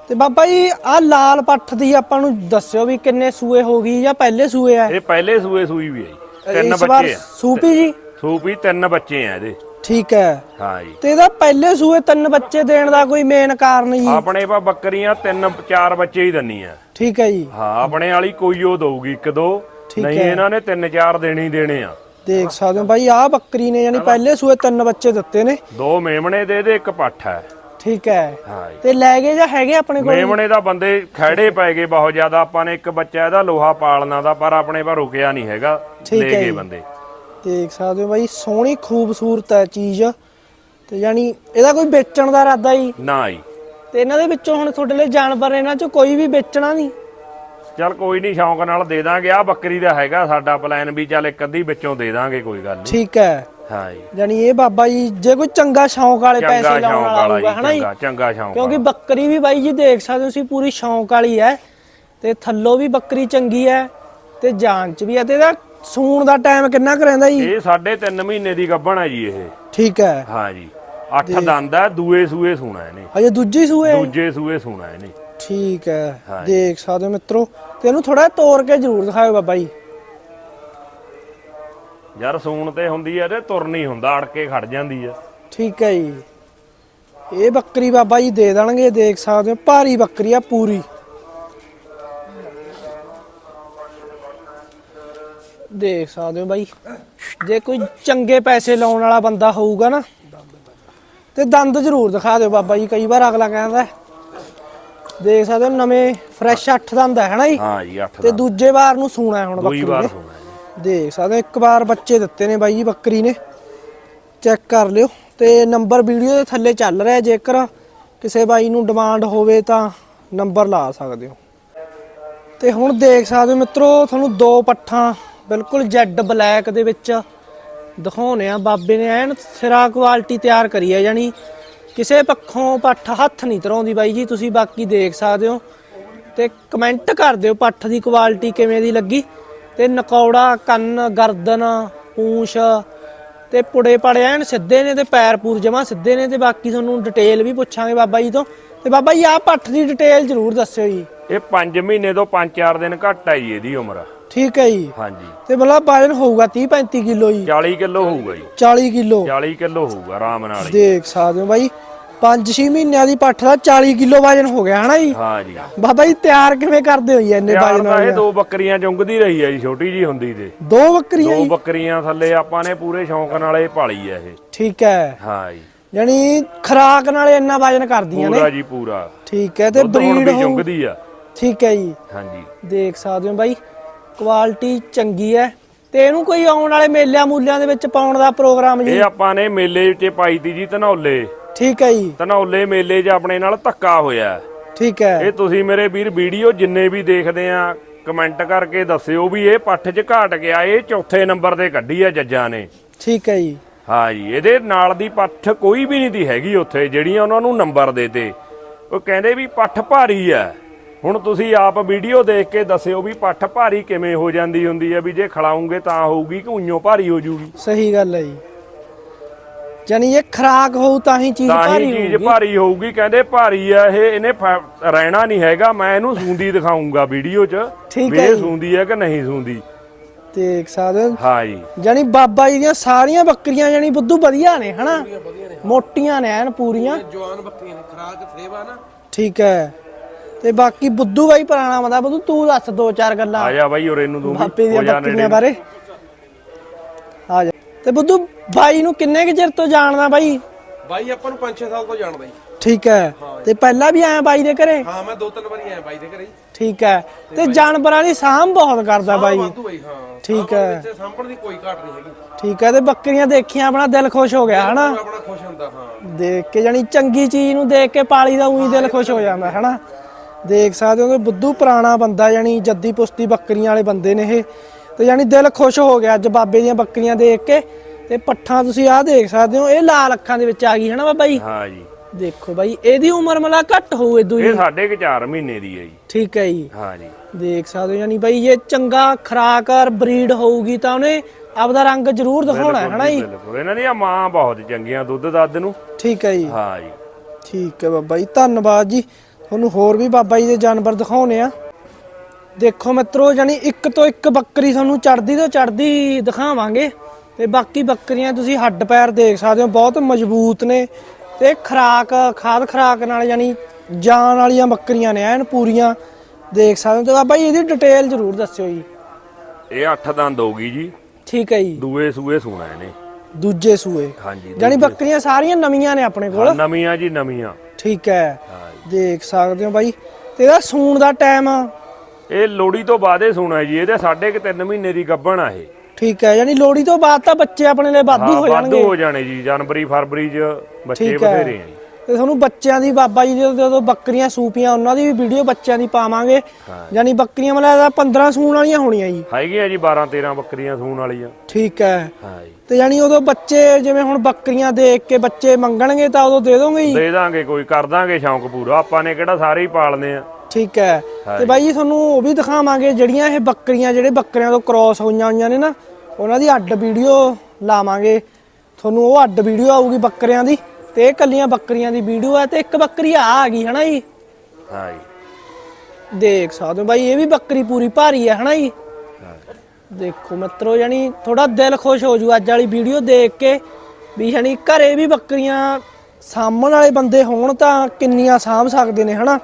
ਤੇ ਬਾਬਾ ਜੀ ਆ ਲਾਲ ਪੱਠ ਦੀ ਆਪਾਂ ਨੂੰ ਦੱਸਿਓ ਵੀ ਕਿੰਨੇ ਸੂਏ ਹੋ ਗਈ ਜਾਂ ਪਹਿਲੇ ਸੂਏ ਆ? ਇਹ ਪਹਿਲੇ ਸੂਏ ਸੂਈ ਵੀ ਹੈ ਜੀ। ਤਿੰਨ ਇਸ ਵਾਰ ਬੱਚੇ ਆ। ਸੂਪੀ ਜੀ? ਸੂਪੀ ਤਿੰਨ ਬੱਚੇ ਆ ਇਹਦੇ। ਠੀਕ ਹੈ। ਹਾਂ ਜੀ। ਤੇ ਇਹਦਾ ਪਹਿਲੇ ਸੂਏ ਤਿੰਨ ਬੱਚੇ ਦੇਣ ਦਾ ਕੋਈ ਮੇਨ ਕਾਰਨ ਜੀ ਆਪਣੇ ਪਾ ਬੱਕਰੀਆਂ ਤਿੰਨ ਚਾਰ ਬੱਚੇ ਹੀ ਦੰਨੀਆਂ। ਠੀਕ ਹੈ ਜੀ। ਹਾਂ ਆਪਣੇ ਵਾਲੀ ਕੋਈ ਉਹ ਦਊਗੀ ਇੱਕ ਦੋ। ਠੀਕ ਨਹੀਂ ਹੈ। ਇਹਨਾਂ ਨੇ ਤਿੰਨ ਚਾਰ ਦੇਣੇ ਹੀ ਦੇਣੇ ਆ। ਦੇਖ ਸਕਦੇ ਹੋ ਬਾਈ ਆਹ ਬੱਕਰੀ ਨੇ ਯਾਨੀ ਪਹਿਲੇ ਸੂਏ ਤਿੰਨ ਬੱਚੇ ਦਿੱਤੇ ਨੇ। ਦੋ ਮੇਮਣੇ ਦੇ ਦੇ ਇੱਕ ਪੱਠ ਹੈ। ਠੀਕ ਹੈ। ਹਾਂ ਜੀ। ਤੇ ਲੈ ਗਏ ਜਾਂ ਹੈਗੇ ਆਪਣੇ ਕੋਲ? ਮੇਮਣੇ ਦਾ ਬੰਦੇ ਖੜੇ ਪੈ ਗਏ ਬਹੁਤ ਜ਼ਿਆਦਾ। ਆਪਾਂ ਨੇ ਇੱਕ ਬੱਚਾ ਇਹਦਾ ਲੋਹਾ ਪਾਲਣਾ ਦਾ ਪਰ ਆਪਣੇ ਪਾ ਰੁਕਿਆ ਨਹੀਂ ਹੈਗਾ। ਠੀਕ ਲੈ ਹੈ ਗਏ ਜੀ। ਬੰਦੇ। ਦੇਖ ਸਕਦੇ ਹੋ ਬਾਈ ਸੋਹਣੀ ਖੂਬਸੂਰਤ ਹੈ ਚੀਜ਼। ਤੇ ਯਾਨੀ ਇਹਦਾ ਕੋਈ ਵੇਚਣ ਦਾ ਇਰਾਦਾ ਹੀ? ਨਾ ਜੀ। ਤੇ ਇਹਨਾਂ ਦੇ ਵਿੱਚੋਂ ਹੁਣ ਤੁਹਾਡੇ ਲਈ ਜਾਨਵਰ ਇਹਨਾਂ ਚੋਂ ਕੋਈ ਵੀ ਵੇਚਣਾ ਨਹੀਂ? ਚੱਲ ਕੋਈ ਨਹੀਂ ਸ਼ੌਂਕ ਨਾਲ ਦੇ ਦਾਂਗੇ। ਆ ਬੱਕਰੀ ਦਾ ਹੈਗਾ ਸਾਡਾ ਪਲਾਨ ਵੀ ਚੱਲ ਇੱਕ ਅੱਧੀ ਵਿੱਚੋਂ ਦੇ ਦਾਂਗੇ ਕੋਈ ਗੱਲ ਨਹੀਂ। ਠੀਕ ਹੈ। ਹਾਂ ਜੀ ਯਾਨੀ ਇਹ ਬਾਬਾ ਜੀ ਜੇ ਕੋਈ ਚੰਗਾ ਸ਼ੌਂਕ ਵਾਲੇ ਪੈਸੇ ਲਾਉਣ ਵਾਲਾ ਹੋਊਗਾ ਹਨਾ ਜੀ? ਚੰਗਾ ਸ਼ੌਂਕ ਕਿਉਂਕਿ। ਬੱਕਰੀ ਵੀ ਬਾਈ ਜੀ ਦੇਖ ਸਕਦੇ ਹੋ ਤੁਸੀਂ ਪੂਰੀ ਸ਼ੌਂਕ ਵਾਲੀ ਹੈ। ਤੇ ਥੱਲੋਂ ਵੀ ਬੱਕਰੀ ਚੰਗੀ ਹੈ ਤੇ ਜਾਨ ਚ ਵੀ ਹੈ। ਤੇ ਇਹਦਾ ਸੂਣ ਦਾ ਟਾਈਮ ਕਿੰਨਾ ਕੁ ਰਹਿੰਦਾ ਜੀ? ਇਹ ਸਾਢੇ ਤਿੰਨ ਮਹੀਨੇ ਦੀ ਗੱਭਣ ਹੈ ਜੀ ਇਹ। ਠੀਕ ਹੈ। ਹਾਂ ਜੀ। ਅੱਠ ਦੰਦ ਹੈ ਦੂਏ ਸੂਏ ਸੂਣਾ ਇਹਨੇ। ਅਜੇ ਦੂਜੀ ਸੂਏ? ਦੂਜੇ ਸੂਏ ਸੂਣਾ ਇਹਨੇ। ਠੀਕ ਹੈ। ਹਾਂ। ਦੇਖ ਸਕਦੇ ਹੋ ਮਿੱਤਰੋ। ਤੇ ਇਹਨੂੰ ਥੋੜਾ ਤੋੜ ਕੇ ਜ਼ਰੂਰ ਦਿਖਾਓ ਬਾਬਾ ਜੀ। ਯਾਰ ਸੂਣ ਤੇ ਹੁੰਦੀ ਹੈ ਤੇ ਤੁਰ ਨਹੀਂ ਹੁੰਦਾ ਅੜ ਕੇ ਖੜ ਜਾਂਦੀ ਆ। ਠੀਕ ਹੈ ਜੀ। ਇਹ ਬੱਕਰੀ ਬਾਬਾ ਜੀ ਦੇ ਦੇਣਗੇ ਦੇਖ ਸਕਦੇ ਹੋ ਭਾਰੀ ਬੱਕਰੀ ਆ ਪੂਰੀ। ਦੇਖ ਸਕਦੇ ਹੋ ਬਾਈ ਜੇ ਕੋਈ ਚੰਗੇ ਪੈਸੇ ਲਾਉਣ ਵਾਲਾ ਬੰਦਾ ਹੋਊਗਾ ਨਾ ਤੇ ਦੰਦ ਜ਼ਰੂਰ ਦਿਖਾ ਦਿਓ ਬਾਬਾ ਜੀ ਕਈ ਵਾਰ ਅਗਲਾ ਕਹਿੰਦਾ। ਦੇਖ ਸਕਦੇ ਹੋ ਨਵੇਂ ਫਰੈਸ਼ 8 ਦੰਦ ਹੈ ਹਨਾ ਜੀ? ਹਾਂ ਜੀ ਅੱਠ ਤੇ ਦੂਜੇ ਵਾਰ ਨੂੰ ਸੂਣਾ ਹੁਣ ਬੱਕਰੀ ਵਾਰ ਨੇ। ਸੂਣਾ ਦੇਖ ਸਕਦੇ ਹੋ, ਇੱਕ ਵਾਰ ਬੱਚੇ ਦਿੱਤੇ ਨੇ ਬਾਈ ਜੀ, ਬੱਕਰੀ ਨੇ। ਚੈੱਕ ਕਰ ਲਿਓ। ਤੇ ਨੰਬਰ ਵੀਡੀਓ ਦੇ ਥੱਲੇ ਚੱਲ ਰਿਹਾ, ਜੇਕਰ ਕਿਸੇ ਬਾਈ ਨੂੰ ਡਿਮਾਂਡ ਹੋਵੇ ਤਾਂ ਨੰਬਰ ਲਾ ਸਕਦੇ ਹੋ। ਤੇ ਹੁਣ ਦੇਖ ਸਕਦੇ ਹੋ ਮਿੱਤਰੋ, ਤੁਹਾਨੂੰ ਦੋ ਪੱਠਾਂ ਬਿਲਕੁਲ ਜੈਡ ਬਲੈਕ ਦੇ ਵਿੱਚ ਦਿਖਾਉਣੇ ਆ। ਬਾਬੇ ਨੇ ਐਨ ਸਿਰਾ ਕੁਆਲਿਟੀ ਤਿਆਰ ਕਰੀ ਹੈ ਯਾਨੀ ਕਿਸੇ ਪੱਖੋਂ ਪੱਠ ਹੱਥ ਨਹੀਂ ਧਰਾਉਂਦੀ ਬਾਈ ਜੀ, ਤੁਸੀਂ ਬਾਕੀ ਦੇਖ ਸਕਦੇ ਹੋ। ਤੇ ਕਮੈਂਟ ਕਰ ਦਿਓ ਪੱਠ ਦੀ ਕੁਆਲਿਟੀ ਕਿਵੇਂ ਦੀ ਲੱਗੀ। ਤੇ ਨਕੌੜਾ ਕੰਨ ਗਰਦਨ ਪੂੰਛ ਤੇ ਪੁੜੇ ਪੜੇ ਐਨ ਸਿੱਧੇ ਨੇ ਤੇ ਪੈਰ ਪੂਰ ਜਮਾ ਸਿੱਧੇ ਨੇ ਤੇ ਬਾਕੀ ਤੁਹਾਨੂੰ ਡਿਟੇਲ ਵੀ ਪੁੱਛਾਂਗੇ ਬਾਬਾ ਜੀ ਤੋਂ। ਤੇ ਬਾਬਾ ਜੀ ਆਹ ਪੱਠ ਦੀ ਡਿਟੇਲ ਜ਼ਰੂਰ ਦੱਸਿਓ ਜੀ। ਇਹ 5 ਮਹੀਨੇ ਤੋਂ 5-4 ਦਿਨ ਘੱਟ ਹੈ ਜੀ ਇਹਦੀ ਉਮਰ। ਠੀਕ ਹੈ ਜੀ। ਹਾਂ ਜੀ ਤੇ ਮਤਲਬ ਵਜਨ ਹੋਊਗਾ 30 35 ਕਿਲੋ ਜੀ। 40 ਕਿਲੋ ਹੋਊਗਾ ਜੀ। 40 ਕਿਲੋ। 40 ਕਿਲੋ ਹੋਊਗਾ ਆਰਾਮ ਨਾਲ ਦੇਖ ਸਕਦੇ ਹੋ ਬਾਈ। 5-6 ਮਹੀਨਿਆਂ ਦੀ ਪੱਠ ਦਾ 40 ਕਿਲੋ ਵਜਨ ਹੋ ਗਿਆ ਹਨਾ ਜੀ? ਹਾਂ ਜੀ। ਬਾਬਾ ਜੀ ਤਿਆਰ ਕਿਵੇਂ ਕਰਦੇ ਹੋ ਜੀ ਇੰਨੇ ਵਜਨ ਤਾਂ ਇਹ ਦੋ ਬੱਕਰੀਆਂ ਚੁੰਗਦੀ ਰਹੀ ਹੈ ਜੀ ਛੋਟੀ ਜੀ ਹੁੰਦੀ ਤੇ। ਦੋ ਬੱਕਰੀਆਂ ਦੋ ਬੱਕਰੀਆਂ ਥੱਲੇ ਆਪਾਂ ਨੇ ਪੂਰੇ ਸ਼ੌਂਕ ਨਾਲ ਇਹ ਪਾਲੀ ਹੈ ਇਹ। ਠੀਕ ਹੈ। ਹਾਂ ਜੀ। ਯਾਨੀ ਖਰਾਕ ਨਾਲ ਇੰਨਾ ਵਜਨ ਕਰਦੀਆਂ ਨੇ। ਪੂਰਾ ਜੀ ਪੂਰਾ। ਠੀਕ ਹੈ ਤੇ ਬਰੀਡ ਚੁੰਗਦੀ ਆ। ਠੀਕ ਹੈ ਜੀ। ਹਾਂ ਜੀ। ਦੇਖ ਸਕਦੇ ਹੋ ਬਾਈ ਕੁਆਲਿਟੀ ਚੰਗੀ ਹੈ। ਤੇ ਇਹਨੂੰ ਕੋਈ ਆਉਣ ਵਾਲੇ ਮੇਲਿਆਂ ਮੂਲਿਆਂ ਦੇ ਵਿੱਚ ਪਾਉਣ ਦਾ ਪ੍ਰੋਗਰਾਮ ਜੀ? ਇਹ ਆਪਾਂ ਨੇ ਮੇਲੇ 'ਚ ਪਾਈ ਤੀ ਜੀ ਧਨੌਲੇ। ਠੀਕ ਹੈ ਜੀ। ਧਨੌਲੇ ਮੇਲੇ 'ਚ ਆਪਣੇ ਨਾਲ ਧੱਕਾ ਹੋਇਆ। ਠੀਕ ਹੈ। ਇਹ ਤੁਸੀਂ ਮੇਰੇ ਵੀਰ ਵੀਡੀਓ ਜਿੰਨੇ ਵੀ ਦੇਖਦੇ ਆ ਕਮੈਂਟ ਕਰਕੇ ਦੱਸਿਓ ਵੀ ਇਹ ਪੱਠ 'ਚ ਘਾਟ ਗਿਆ ਇਹ ਚੌਥੇ ਨੰਬਰ ਤੇ ਕੱਢੀ ਆ ਜੱਜਾਂ ਨੇ। ਠੀਕ ਹੈ ਜੀ। ਹਾਂ ਜੀ ਇਹਦੇ ਨਾਲ ਦੀ ਪੱਠ ਕੋਈ ਵੀ ਨਹੀਂ ਦੀ ਹੈਗੀ ਉੱਥੇ ਜਿਹੜੀਆਂ ਉਹਨਾਂ ਨੂੰ ਨੰਬਰ ਦੇਤੇ ਉਹ ਕਹਿੰਦੇ ਵੀ ਪੱਠ ਭਾਰੀ ਆ। ਹੁਣ ਤੁਸੀਂ ਆਪ ਵੀਡੀਓ ਦੇਖ ਕੇ ਦੱਸਿਓ ਵੀ ਪੱਠ ਭਾਰੀ ਕਿਵੇਂ ਹੋ ਜਾਂਦੀ ਹੁੰਦੀ ਹੈ ਵੀ ਜੇ ਖਿਲਾਉਂਗੇ ਤਾਂ ਹੋਊਗੀ ਕਿ ਉਈਓ ਭਾਰੀ ਹੋ ਜੂਗੀ। ਸਹੀ ਗੱਲ ਹੈ ਜੀ। ਜਾਨੀ ਇਹ ਖਰਾਕ ਹੋਊ ਤਾਂ ਹੀ ਚੀਜ਼ ਤਾਂ ਹੀ ਭਾਰੀ ਚੀਜ਼ ਹੋਊਗੀ। ਭਾਰੀ ਹੋਊਗੀ ਕਹਿੰਦੇ ਭਾਰੀ ਆ ਇਹ ਇਹਨੇ ਫ- ਰਹਿਣਾ ਨਹੀਂ ਹੈਗਾ ਮੈਂ ਇਹਨੂੰ ਸੂੰਦੀ ਦਿਖਾਉਂਗਾ ਵੀਡੀਓ 'ਚ ਠੀਕ ਵੀ ਹੈ ਇਹ ਜੀ। ਸੂੰਦੀ ਹੈ ਕਿ ਨਹੀਂ ਸੂੰਦੀ। ਦੇਖ ਸਕਦੇ ਹੋ। ਹਾਂ ਜੀ। ਜਾਨੀ ਬਾਬਾ ਜੀ ਦੀਆਂ ਸਾਰੀਆਂ ਬੱਕਰੀਆਂ ਜਾਨੀ ਬੁੱਧੂ ਵਧੀਆ ਨੇ ਹਨਾ? ਮੋਟੀਆਂ ਨੇ ਐਨ ਪੂਰੀਆਂ। ਜਵਾਨ ਬੱਕਰੀਆਂ ਨੇ ਖਰਾਕ ਸੇਵਾ ਨਾ। ਠੀਕ ਹੈ। ਤੇ ਬਾਕੀ ਬੁੱਧੂ ਬਾਈ ਪੁਰਾਣਾ ਮਦਾ ਬੁੱਧੂ ਤੂੰ ਦੱਸ ਦੋ ਚਾਰ ਗੱਲਾਂ। ਆ ਜਾ ਬਾਈ ਉਰੇ ਨੂੰ ਤੂੰ ਬਾਪੇ ਦੀਆਂ ਬੱਕਰੀਆਂ ਬਾਰੇ। ਤੇ ਬੁੱਧੂ ਬਾਈ ਨੂੰ ਕਿੰਨੇ ਕੁ ਚਿਰ ਤੋਂ ਜਾਣਦਾ ਬਾਈ? ਬਾਈ ਆਪਾਂ ਨੂੰ 5-6 ਸਾਲ ਤੋਂ ਜਾਣਦਾ ਜੀ। ਠੀਕ ਹੈ। ਤੇ ਪਹਿਲਾਂ ਵੀ ਆਇਆ ਬਾਈ ਦੇ ਘਰੇ? ਹਾਂ ਮੈਂ ਦੋ ਤਿੰਨ ਵਾਰੀ ਆਇਆ ਬਾਈ ਦੇ ਘਰੇ ਜੀ। ਠੀਕ ਹੈ। ਤੇ ਜਾਨਵਰਾਂ ਦੀ ਸਾਂਭ ਬਹੁਤ ਕਰਦਾ ਬਾਈ। ਵਾਧੂ ਬਾਈ ਹਾਂ। ਠੀਕ ਹੈ। ਵਿੱਚ ਸਾਂਭਣ ਦੀ ਕੋਈ ਘਾਟ ਨਹੀਂ ਹੈਗੀ। ਠੀਕ ਹੈ ਤੇ ਬੱਕਰੀਆਂ ਦੇਖੀਆਂ ਆਪਣਾ ਦਿਲ ਖੁਸ਼ ਹੋ ਗਿਆ ਹਨਾ? ਆਪਣਾ ਖੁਸ਼ ਹੁੰਦਾ ਹਾਂ। ਦੇਖ ਕੇ ਜਾਨੀ ਚੰਗੀ ਚੀਜ਼ ਨੂੰ ਦੇਖ ਕੇ ਪਾਲੀ ਦਾ ਉਹੀ ਦਿਲ ਖੁਸ਼ ਹੋ ਜਾਂਦਾ ਹਨਾ? ਦੇਖ ਸਕਦੇ ਹੋ ਕਿ ਬੁੱਧੂ ਪੁਰਾਣਾ ਬੰਦਾ ਜਾਨੀ ਜੱਦੀ ਪੁਸ਼ਤੀ ਬੱਕਰੀਆਂ ਵਾਲੇ ਬੰਦੇ ਨੇ ਇਹ। ਤੇ ਜਾਨੀ ਦਿਲ ਖੁਸ਼ ਹੋ ਗਿਆ ਅੱਜ ਬਾਬੇ ਦੀਆਂ ਬੱਕਰੀਆਂ ਦੇਖ ਕੇ ਤੇ ਪੱਠਾਂ ਤੁਸੀਂ ਆਹ ਦੇਖ ਸਕਦੇ ਹੋ ਇਹ ਲਾਲ ਅੱਖਾਂ ਦੇ ਵਿੱਚ ਆ ਗਈ ਹਨਾ ਬਾਬਾ ਜੀ? ਹਾਂ ਜੀ। ਦੇਖੋ ਬਾਈ ਇਹਦੀ ਉਮਰ ਮਲਾ ਘੱਟ ਹੋਊ ਇਦੋਂ ਹੀ। ਇਹ ਸਾਢੇ ਕੁ 4 ਮਹੀਨੇ ਦੀ ਹੈ ਜੀ। ਠੀਕ ਹੈ ਜੀ। ਹਾਂ ਜੀ। ਦੇਖ ਸਕਦੇ ਹੋ ਯਾਨੀ ਬਾਈ ਇਹ ਚੰਗਾ ਖਰਾਕ ਔਰ ਬਰੀਡ ਹੋਊਗੀ ਤਾਂ ਉਹਨੇ ਆਪਦਾ ਰੰਗ ਜ਼ਰੂਰ ਦਿਖਾਉਣਾ ਹੈ ਹਨਾ ਜੀ? ਬਿਲਕੁਲ। ਇਹਨਾਂ ਦੀਆਂ ਮਾਂ ਬਹੁਤ ਚੰਗੀਆਂ ਦੁੱਧ ਦੱਧ ਨੂੰ। ਠੀਕ ਹੈ ਜੀ। ਹਾਂ ਜੀ। ਠੀਕ ਹੈ ਬਾਬਾ ਜੀ ਧੰਨਵਾਦ ਜੀ। ਤੁਹਾਨੂੰ ਹੋਰ ਵੀ ਬਾਬਾ ਜੀ ਦੇ ਜਾਨਵਰ ਦਿਖਾਉਣੇ ਆ। ਦੇਖੋ ਮਿੱਤਰੋ ਜਾਨੀ ਇੱਕ ਤੋਂ ਇੱਕ ਬੱਕਰੀ ਤੁਹਾਨੂੰ ਚੜਦੀ ਤੋਂ ਚੜਦੀ ਦਿਖਾਵਾਂਗੇ ਤੇ ਬਾਕੀ ਬੱਕਰੀਆਂ ਤੁਸੀਂ ਹੱਡ ਪੈਰ ਦੇਖ ਸਕਦੇ ਹੋ ਬਹੁਤ ਮਜ਼ਬੂਤ ਨੇ ਤੇ ਖਰਾਕ ਖਾਦ ਖਰਾਕ ਨਾਲ ਯਾਨੀ ਜਾਨ ਵਾਲੀਆਂ ਬੱਕਰੀਆਂ ਨੇ ਐਨ ਪੂਰੀਆਂ ਦੇਖ ਸਕਦੇ ਹੋ। ਤੇ ਬਾਬਾ ਜੀ ਇਹਦੀ ਡਿਟੇਲ ਜ਼ਰੂਰ ਦੱਸਿਓ ਜੀ। ਇਹ 8 ਦੰਦ ਹੋਗੀ ਜੀ। ਠੀਕ ਹੈ ਜੀ। ਦੂਏ ਸੂਏ ਸੂਣਾ ਇਹਨੇ। ਦੂਜੇ ਸੂਏ। ਹਾਂਜੀ ਜਾਨੀ ਬੱਕਰੀਆਂ ਸਾਰੀਆਂ ਨਵੀਆਂ ਨੇ ਆਪਣੇ ਕੋਲ। ਨਵੀਆਂ ਜੀ ਨਵੀਆਂ। ਠੀਕ ਹਾਂ। ਦੇਖ ਸਕਦੇ ਹੋ ਬਾਈ। ਤੇ ਇਹਦਾ ਸੂਣ ਦਾ ਟਾਈਮ ਇਹ ਲੋੜੀ ਤੋਂ ਬਾਅਦ ਹੀ ਸੂਣਾ ਜੀ ਇਹਦੇ ਸਾਢੇ ਕੁ 3 ਮਹੀਨੇ ਦੀ ਗੱਭਣ ਆ ਇਹ। ਠੀਕ ਹੈ ਯਾਨੀ ਲੋਹੜੀ ਤੋਂ ਬਾਅਦ ਤਾਂ ਬੱਚੇ ਆਪਣੇ ਲਈ ਵਾਧੂ ਹਾਂ ਹੋ ਵਾਧੂ ਜਾਣਗੇ। ਹੋ ਜਾਣੇ ਜੀ ਜਨਵਰੀ ਫਰਵਰੀ ਚ ਬੱਚੇ ਠੀਕ ਹੈ। ਬਥੇਰੇ ਆ ਜੀ। ਤੇ ਤੁਹਾਨੂੰ ਬੱਚਿਆਂ ਦੀ ਬਾਬਾ ਜੀ ਦੇ ਜਦੋਂ ਬੱਕਰੀਆਂ ਸੂਪੀਆਂ ਉਹਨਾਂ ਦੀ ਵੀ ਵੀਡੀਓ ਬੱਚਿਆਂ ਦੀ ਪਾਵਾਂਗੇ। ਯਾਨੀ ਬੱਕਰੀਆਂ ਮਤਲਬ 15 ਸੂਣ ਵਾਲੀਆਂ ਹੋਣੀਆਂ ਜੀ। ਹੈਗੀਆਂ ਜੀ 12 13 ਬੱਕਰੀਆਂ ਸੂਣ ਵਾਲੀਆਂ। ਠੀਕ ਹੈ। ਹਾਂ ਜੀ। ਤੇ ਯਾਨੀ ਉਦੋਂ ਬੱਚੇ ਜਿਵੇਂ ਹੁਣ ਬੱਕਰੀਆਂ ਦੇਖ ਕੇ ਬੱਚੇ ਮੰਗਣਗੇ ਤਾਂ ਉਦੋਂ ਦੇ ਦੋਗੇ ਜੀ? ਦੇ ਦਾਂਗੇ ਕੋਈ ਕਰ ਦਾਂਗੇ ਸ਼ੌਂਕ ਪੂਰਾ। ਆਪਾਂ ਨੇ ਕਿਹੜਾ ਸਾਰੇ ਹੀ ਪਾਲਨੇ ਆ। ਠੀਕ ਹੈ। ਤੇ ਬਾਈ ਜੀ ਤੁਹਾਨੂੰ ਉਹ ਵੀ ਦਿਖਾਵਾਂਗੇ ਜਿਹੜੀਆਂ ਇਹ ਬੱਕਰੀਆਂ ਜਿਹੜੇ ਬੱਕਰੀਆਂ ਤੋਂ ਕ੍ਰਾਸ ਹੋਈਆਂ ਹੋਈਆਂ ਨੇ ਨਾ ਉਹਨਾਂ ਦੀ ਅੱਡ ਵੀਡੀਓ ਲਾਵਾਂਗੇ। ਤੁਹਾਨੂੰ ਉਹ ਅੱਡ ਵੀਡੀਓ ਆਊਗੀ ਬੱਕਰੀਆਂ ਦੀ ਤੇ ਇਹ ਕੱਲੀਆਂ ਬੱਕਰੀਆਂ ਦੀ ਵੀਡੀਓ ਹੈ ਤੇ ਇੱਕ ਬੱਕਰੀ ਆ ਆ ਗਈ ਹਨਾ ਜੀ? ਹਾਂ ਜੀ ਦੇਖ ਸਕਦੇ ਹੋ ਬਾਈ ਇਹ ਵੀ ਬੱਕਰੀ ਪੂਰੀ ਭਾਰੀ ਹੈ ਹਨਾ ਜੀ। ਦੇਖੋ ਮਿੱਤਰੋ ਯਾਨੀ ਥੋੜਾ ਦਿਲ ਖੁਸ਼ ਹੋ ਜੂ ਅੱਜ ਵਾਲੀ ਵੀਡੀਓ ਦੇਖ ਕੇ ਵੀ ਯਾਨੀ ਘਰੇ ਵੀ ਬੱਕਰੀਆਂ ਸਾਂਭਣ ਵਾਲੇ ਬੰਦੇ ਹੋਣ ਤਾਂ ਕਿੰਨੀਆਂ ਸਾਂਭ ਸਕਦੇ ਨੇ ਹਨਾ?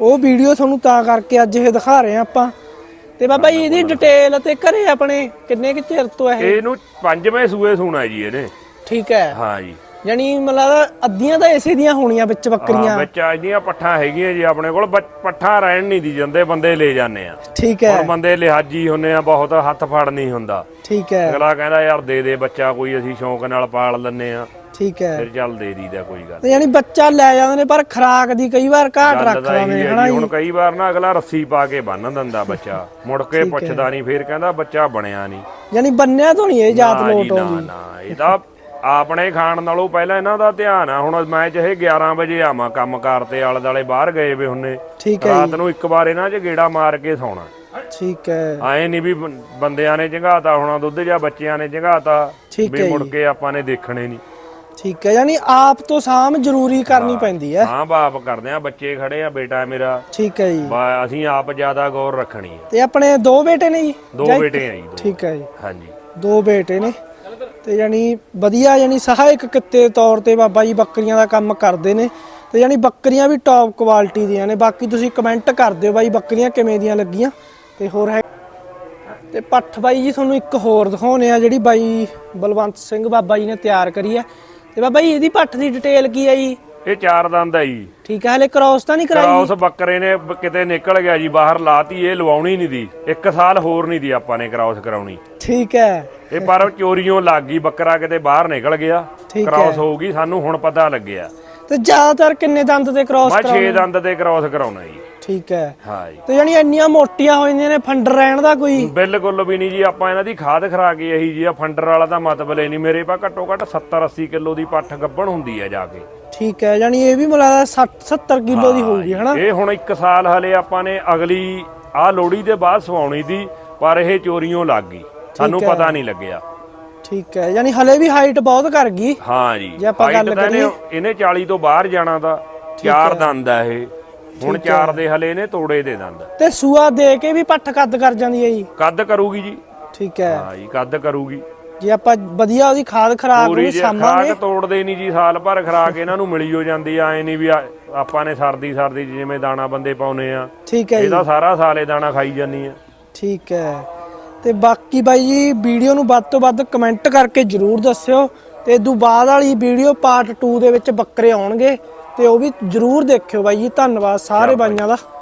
ਉਹ ਵੀਡੀਓ ਤੁਹਾਨੂੰ ਤਾਂ ਕਰਕੇ ਅੱਜ ਇਹ ਦਿਖਾ ਰਹੇ ਆ ਆਪਾਂ। ਤੇ ਬਾਬਾ ਜੀ ਇਹਦੀ ਡਿਟੇਲ ਤੇ ਘਰੇ ਆਪਣੇ ਕਿੰਨੇ ਕੁ ਚਿਰ ਤੋਂ ਇਹ? ਇਹਨੂੰ ਪੰਜਵੇਂ ਸੂਏ ਸੂਣਾ ਜੀ ਇਹਨੇ। ਠੀਕ ਹੈ। ਹਾਂ ਜੀ। ਯਾਨੀ ਮਤਲਬ ਅੱਧੀਆਂ ਤਾਂ ਇਸੇ ਦੀਆਂ ਹੋਣੀਆਂ ਵਿੱਚ ਹਾਂ ਬੱਕਰੀਆਂ ਵਿੱਚ ਇਹਦੀਆਂ ਪੱਠਾਂ ਹੈਗੀਆਂ ਜੀ ਆਪਣੇ ਕੋਲ ਬੱਚ- ਪੱਠਾਂ ਰਹਿਣ ਨਹੀਂ ਦੀ ਜਾਂਦੇ ਬੰਦੇ ਲੈ ਜਾਂਦੇ ਆ। ਠੀਕ ਹੈ। ਹੁਣ ਬੰਦੇ ਲਿਹਾਜੀ ਹੁੰਨੇ ਆ ਬਹੁਤ ਹੱਥ ਫੜ ਨਹੀਂ ਹੁੰਦਾ। ਠੀਕ ਹੈ। ਅਗਲਾ ਕਹਿੰਦਾ ਯਾਰ ਦੇ ਦੇ ਬੱਚਾ ਕੋਈ ਅਸੀਂ ਸ਼ੌਂਕ ਨਾਲ ਪਾਲ ਲੈਨੇ ਆ। ਠੀਕ ਹੈ। ਫਿਰ ਚੱਲ ਦੇ ਦੀਦਾ ਕੋਈ ਗੱਲ ਤੇ ਯਾਨੀ ਬੱਚਾ ਲੈ ਜਾਂਦੇ ਨੇ ਪਰ ਖਰਾਕ ਦੀ ਕਈ ਵਾਰ ਘਾਟ ਰੱਖ ਨੇ ਹੈ ਹਨਾ ਹੁਣ ਕਈ ਵਾਰ ਨਾ ਅਗਲਾ ਰੱਸੀ ਪਾ ਕੇ ਬੰਨ ਦਿੰਦਾ ਬੱਚਾ ਮੁੜ ਕੇ ਪੁੱਛਦਾ ਨਹੀਂ ਫਿਰ ਕਹਿੰਦਾ ਬੱਚਾ ਬਣਿਆ ਨਹੀਂ। ਯਾਨੀ ਬੰਨਿਆ ਤੋਂ ਨਹੀਂ ਇਹ ਜਾਤ ਨਾ ਲੋਟ ਨਾ ਆਉਂਦੀ। ਨਾ ਇਹ ਤਾਂ ਆਪਣੇ ਖਾਣ ਨਾਲੋਂ ਪਹਿਲਾਂ ਇਹਨਾਂ ਦਾ ਧਿਆਨ ਆ ਹੁਣ ਮੈਂ ਚਾਹੇ 11 ਵਜੇ ਆਵਾਂ ਕੰਮ ਕਾਰ ਤੇ ਆਲੇ ਦਾਲੇ ਬਾਹਰ ਗਏ ਵੇ ਹੁੰਨੇ ਰਾਤ ਨੂੰ ਇੱਕ ਵਾਰ ਇਹਨਾਂ 'ਚ ਗੇੜਾ ਮਾਰ ਕੇ ਸੌਣਾ। ਠੀਕ ਹੈ। ਆਏ ਨਹੀਂ ਵੀ ਬੰਦਿਆਂ ਨੇ ਜੰਗਾਤਾ ਹੋਣਾ ਦੁੱਧ ਜਾਂ ਬੱਚਿਆਂ ਨੇ ਜੰਗਾਤਾ ਵੀ ਮੁੜ। ਕੇ ਆਪਾਂ ਨੇ ਦੇਖਣੇ ਨਹੀਂ। ਠੀਕ ਹੈ ਯਾਨੀ ਆਪ ਤੋਂ ਸਾਮ ਜ਼ਰੂਰੀ ਕਰਨੀ ਪੈਂਦੀ ਹੈ। ਹਾਂ ਬਾਪ ਕਰਦੇ ਆ ਬੱਚੇ ਖੜੇ ਆ ਬੇਟਾ ਮੇਰਾ। ਠੀਕ ਹੈ ਜੀ। ਬਾ- ਅਸੀਂ ਆਪ ਜ਼ਿਆਦਾ ਗੌਰ ਰੱਖਣੀ ਆ ਤੇ ਆਪਣੇ ਦੋ ਬੇਟੇ ਨੇ ਜੀ? ਦੋ ਜਾਂ ਇੱਕ? ਬੇਟੇ ਆ ਜੀ ਦੋ। ਠੀਕ ਹੈ ਜੀ। ਹਾਂਜੀ। ਦੋ ਬੇਟੇ ਨੇ। ਤੇ ਯਾਨੀ ਵਧੀਆ ਯਾਨੀ ਸਹਾਇਕ ਕਿੱਤੇ ਤੌਰ ਤੇ ਬਾਬਾ ਜੀ ਬੱਕਰੀਆਂ ਦਾ ਕੰਮ ਕਰਦੇ ਨੇ। ਤੇ ਯਾਨੀ ਬੱਕਰੀਆਂ ਵੀ ਟੌਪ ਕੁਆਲਿਟੀ ਦੀਆਂ ਨੇ। ਬਾਕੀ ਤੁਸੀਂ ਕਮੈਂਟ ਕਰ ਦਿਓ ਬਾਈ ਬੱਕਰੀਆਂ ਕਿਵੇਂ ਦੀਆਂ ਲੱਗੀਆਂ। ਤੇ ਹੋਰ ਹੈ ਤੇ ਪੱਠ ਬਾਈ ਜੀ ਤੁਹਾਨੂੰ ਇੱਕ ਹੋਰ ਦਿਖਾਉਨੇ ਆ ਜਿਹੜੀ ਬਾਈ ਬਲਵੰਤ ਸਿੰਘ ਬਾਬਾ ਜੀ ਨੇ ਤਿਆਰ ਕਰੀ ਹੈ। ਤੇ ਬਾਬਾ ਜੀ ਇਹਦੀ ਪੱਠ ਦੀ ਡਿਟੇਲ ਕੀ ਹੈ ਜੀ? ਇਹ ਚਾਰ ਦੰਦ ਆ ਜੀ। ਠੀਕ ਹੈ ਹਲੇ ਕ੍ਰਾਸ ਤਾਂ ਨਹੀਂ ਕਰਾਈ? ਕਰਾਉਸ ਬੱਕਰੇ ਨੇ ਬ- ਕਿਤੇ ਨਿਕਲ ਗਿਆ ਜੀ ਬਾਹਰ ਲਾਤੀ ਇਹ ਲਵਾਉਣੀ ਨਹੀਂ ਦੀ। ਇੱਕ ਸਾਲ ਹੋਰ ਨਹੀਂ ਦੀ ਆਪਾਂ ਨੇ ਕਰਾਉਸ ਕਰਾਉਣੀ। ਠੀਕ ਹੈ। ਇਹ ਪਰ ਚੋਰੀਆਂ ਲੱਗ ਗਈ ਬੱਕਰਾ ਕਿਤੇ ਬਾਹਰ ਨਿਕਲ ਗਿਆ। ਠੀਕ ਕਰਾਉਸ ਹੋਊਗੀ ਸਾਨੂੰ ਹੁਣ ਪਤਾ ਲੱਗਿਆ। ਤੇ ਜ਼ਿਆਦਾਤਰ ਕਿੰਨੇ ਦੰਦ ਤੇ ਕ੍ਰਾਸ ਮੈਂ ਕਰਾਉਣੇ? 6 ਦੰਦ ਤੇ ਕਰਾਉਸ ਕਰਾਉਣਾ ਜੀ। ਠੀਕ ਹੈ। ਹਾਂ ਜੀ ਤੇ ਯਾਨੀ ਇੰਨੀਆਂ ਮੋਟੀਆਂ ਹੋ ਜਾਂਦੀਆਂ ਨੇ ਫੰਡਰ ਰਹਿਣ ਦਾ ਕੋਈ? ਬਿਲਕੁਲ ਵੀ ਨਹੀਂ ਜੀ ਆਪਾਂ ਇਹਨਾਂ ਦੀ ਖਾਦ ਖਰਾ ਕੇ ਇਹੀ ਜੀ ਆ ਫੰਡਰ ਵਾਲਾ ਤਾਂ ਮਤਲਬ ਹੀ ਨਹੀਂ। ਮੇਰੇ ਪਾ ਘੱਟੋ ਘੱਟ 70 80 ਕਿਲੋ ਦੀ ਪੱਠ ਗੱਭਣ ਹੁੰਦੀ ਆ ਜਾ ਕੇ। ਠੀਕ ਹੈ ਯਾਨੀ ਇਹ ਵੀ ਮਿਲਾ 60 70 ਕਿਲੋ ਦੀ ਹੋਊਗੀ ਹਨਾ? ਇਹ ਹੁਣ 1 ਸਾਲ ਹਲੇ ਆਪਾਂ ਨੇ ਅਗਲੀ ਆ ਲੋੜੀ ਦੇ ਬਾਅਦ ਸਵਾਉਣੀ ਦੀ ਪਰ ਇਹ ਚੋਰੀਆਂ ਲੱਗ ਗਈ। ਸਾਨੂੰ। ਪਤਾ ਨਹੀਂ ਲੱਗਿਆ। ਠੀਕ ਹੈ ਯਾਨੀ ਹਲੇ ਵੀ ਹਾਈਟ ਬਹੁਤ ਕਰ ਗਈ। ਹਾਂ ਜੀ। ਜੇ ਆਪਾਂ ਗੱਲ ਕਰੀਏ- ਇਹਨੇ 40 ਤੋਂ ਬਾਹਰ ਜਾਣਾ ਦਾ ਚਾਰ ਦੰਦ ਆ ਇਹ। ਹੁਣ ਚਾਰ ਦੇ ਹਲੇ ਇਹਨੇ ਤੋੜੇ ਦੇ ਦੰਦ। ਤੇ ਸੂਆ ਦੇ ਕੇ ਵੀ ਪੱਠ ਕੱਦ ਕਰ ਜਾਂਦੀ ਹੈ ਜੀ। ਕੱਦ ਕਰੂਗੀ ਜੀ। ਠੀਕ ਹੈ। ਹਾਂ ਜੀ ਕੱਦ ਕਰੂਗੀ। ਜੇ ਆਪਾਂ ਵਧੀਆ ਉਹਦੀ ਖਾਦ ਖਰਾਕ ਜੇ ਸਾਂਭਾਂਗੇ ਖਰਾਕ ਤੋੜਦੇ ਨਹੀਂ ਜੀ ਸਾਲ ਭਰ ਖਰਾਕ ਇਹਨਾਂ ਨੂੰ ਮਿਲੀ ਹੋ ਜਾਂਦੀ ਆ ਐ ਨਹੀਂ ਵੀ ਆਪਾਂ ਨੇ ਸਰਦੀ ਸਰਦੀ ਜਿਵੇਂ ਦਾਣਾ ਬੰਦੇ ਪਾਉਨੇ ਆ। ਠੀਕ ਹੈ ਜੀ। ਇਹਦਾ ਸਾਰਾ ਸਾਲ ਦਾਣਾ ਖਾਈ ਜਾਂਦੀ ਆ। ਠੀਕ ਹੈ। ਤੇ ਬਾਕੀ ਬਾਈ ਜੀ ਵੀਡੀਓ ਨੂੰ ਵੱਧ ਤੋਂ ਵੱਧ ਕਮੈਂਟ ਕਰਕੇ ਜਰੂਰ ਦੱਸਿਓ। ਤੇ ਇਦੋਂ ਬਾਅਦ ਵਾਲੀ ਵੀਡੀਓ ਪਾਰਟ 2 ਦੇ ਵਿੱਚ ਬੱਕਰੇ ਆਉਣਗੇ। ਤੇ ਉਹ ਵੀ ਜਰੂਰ ਦੇਖਿਓ ਬਾਈ ਜੀ ਧੰਨਵਾਦ ਸਾਰੇ ਬਾਈਆਂ ਦਾ।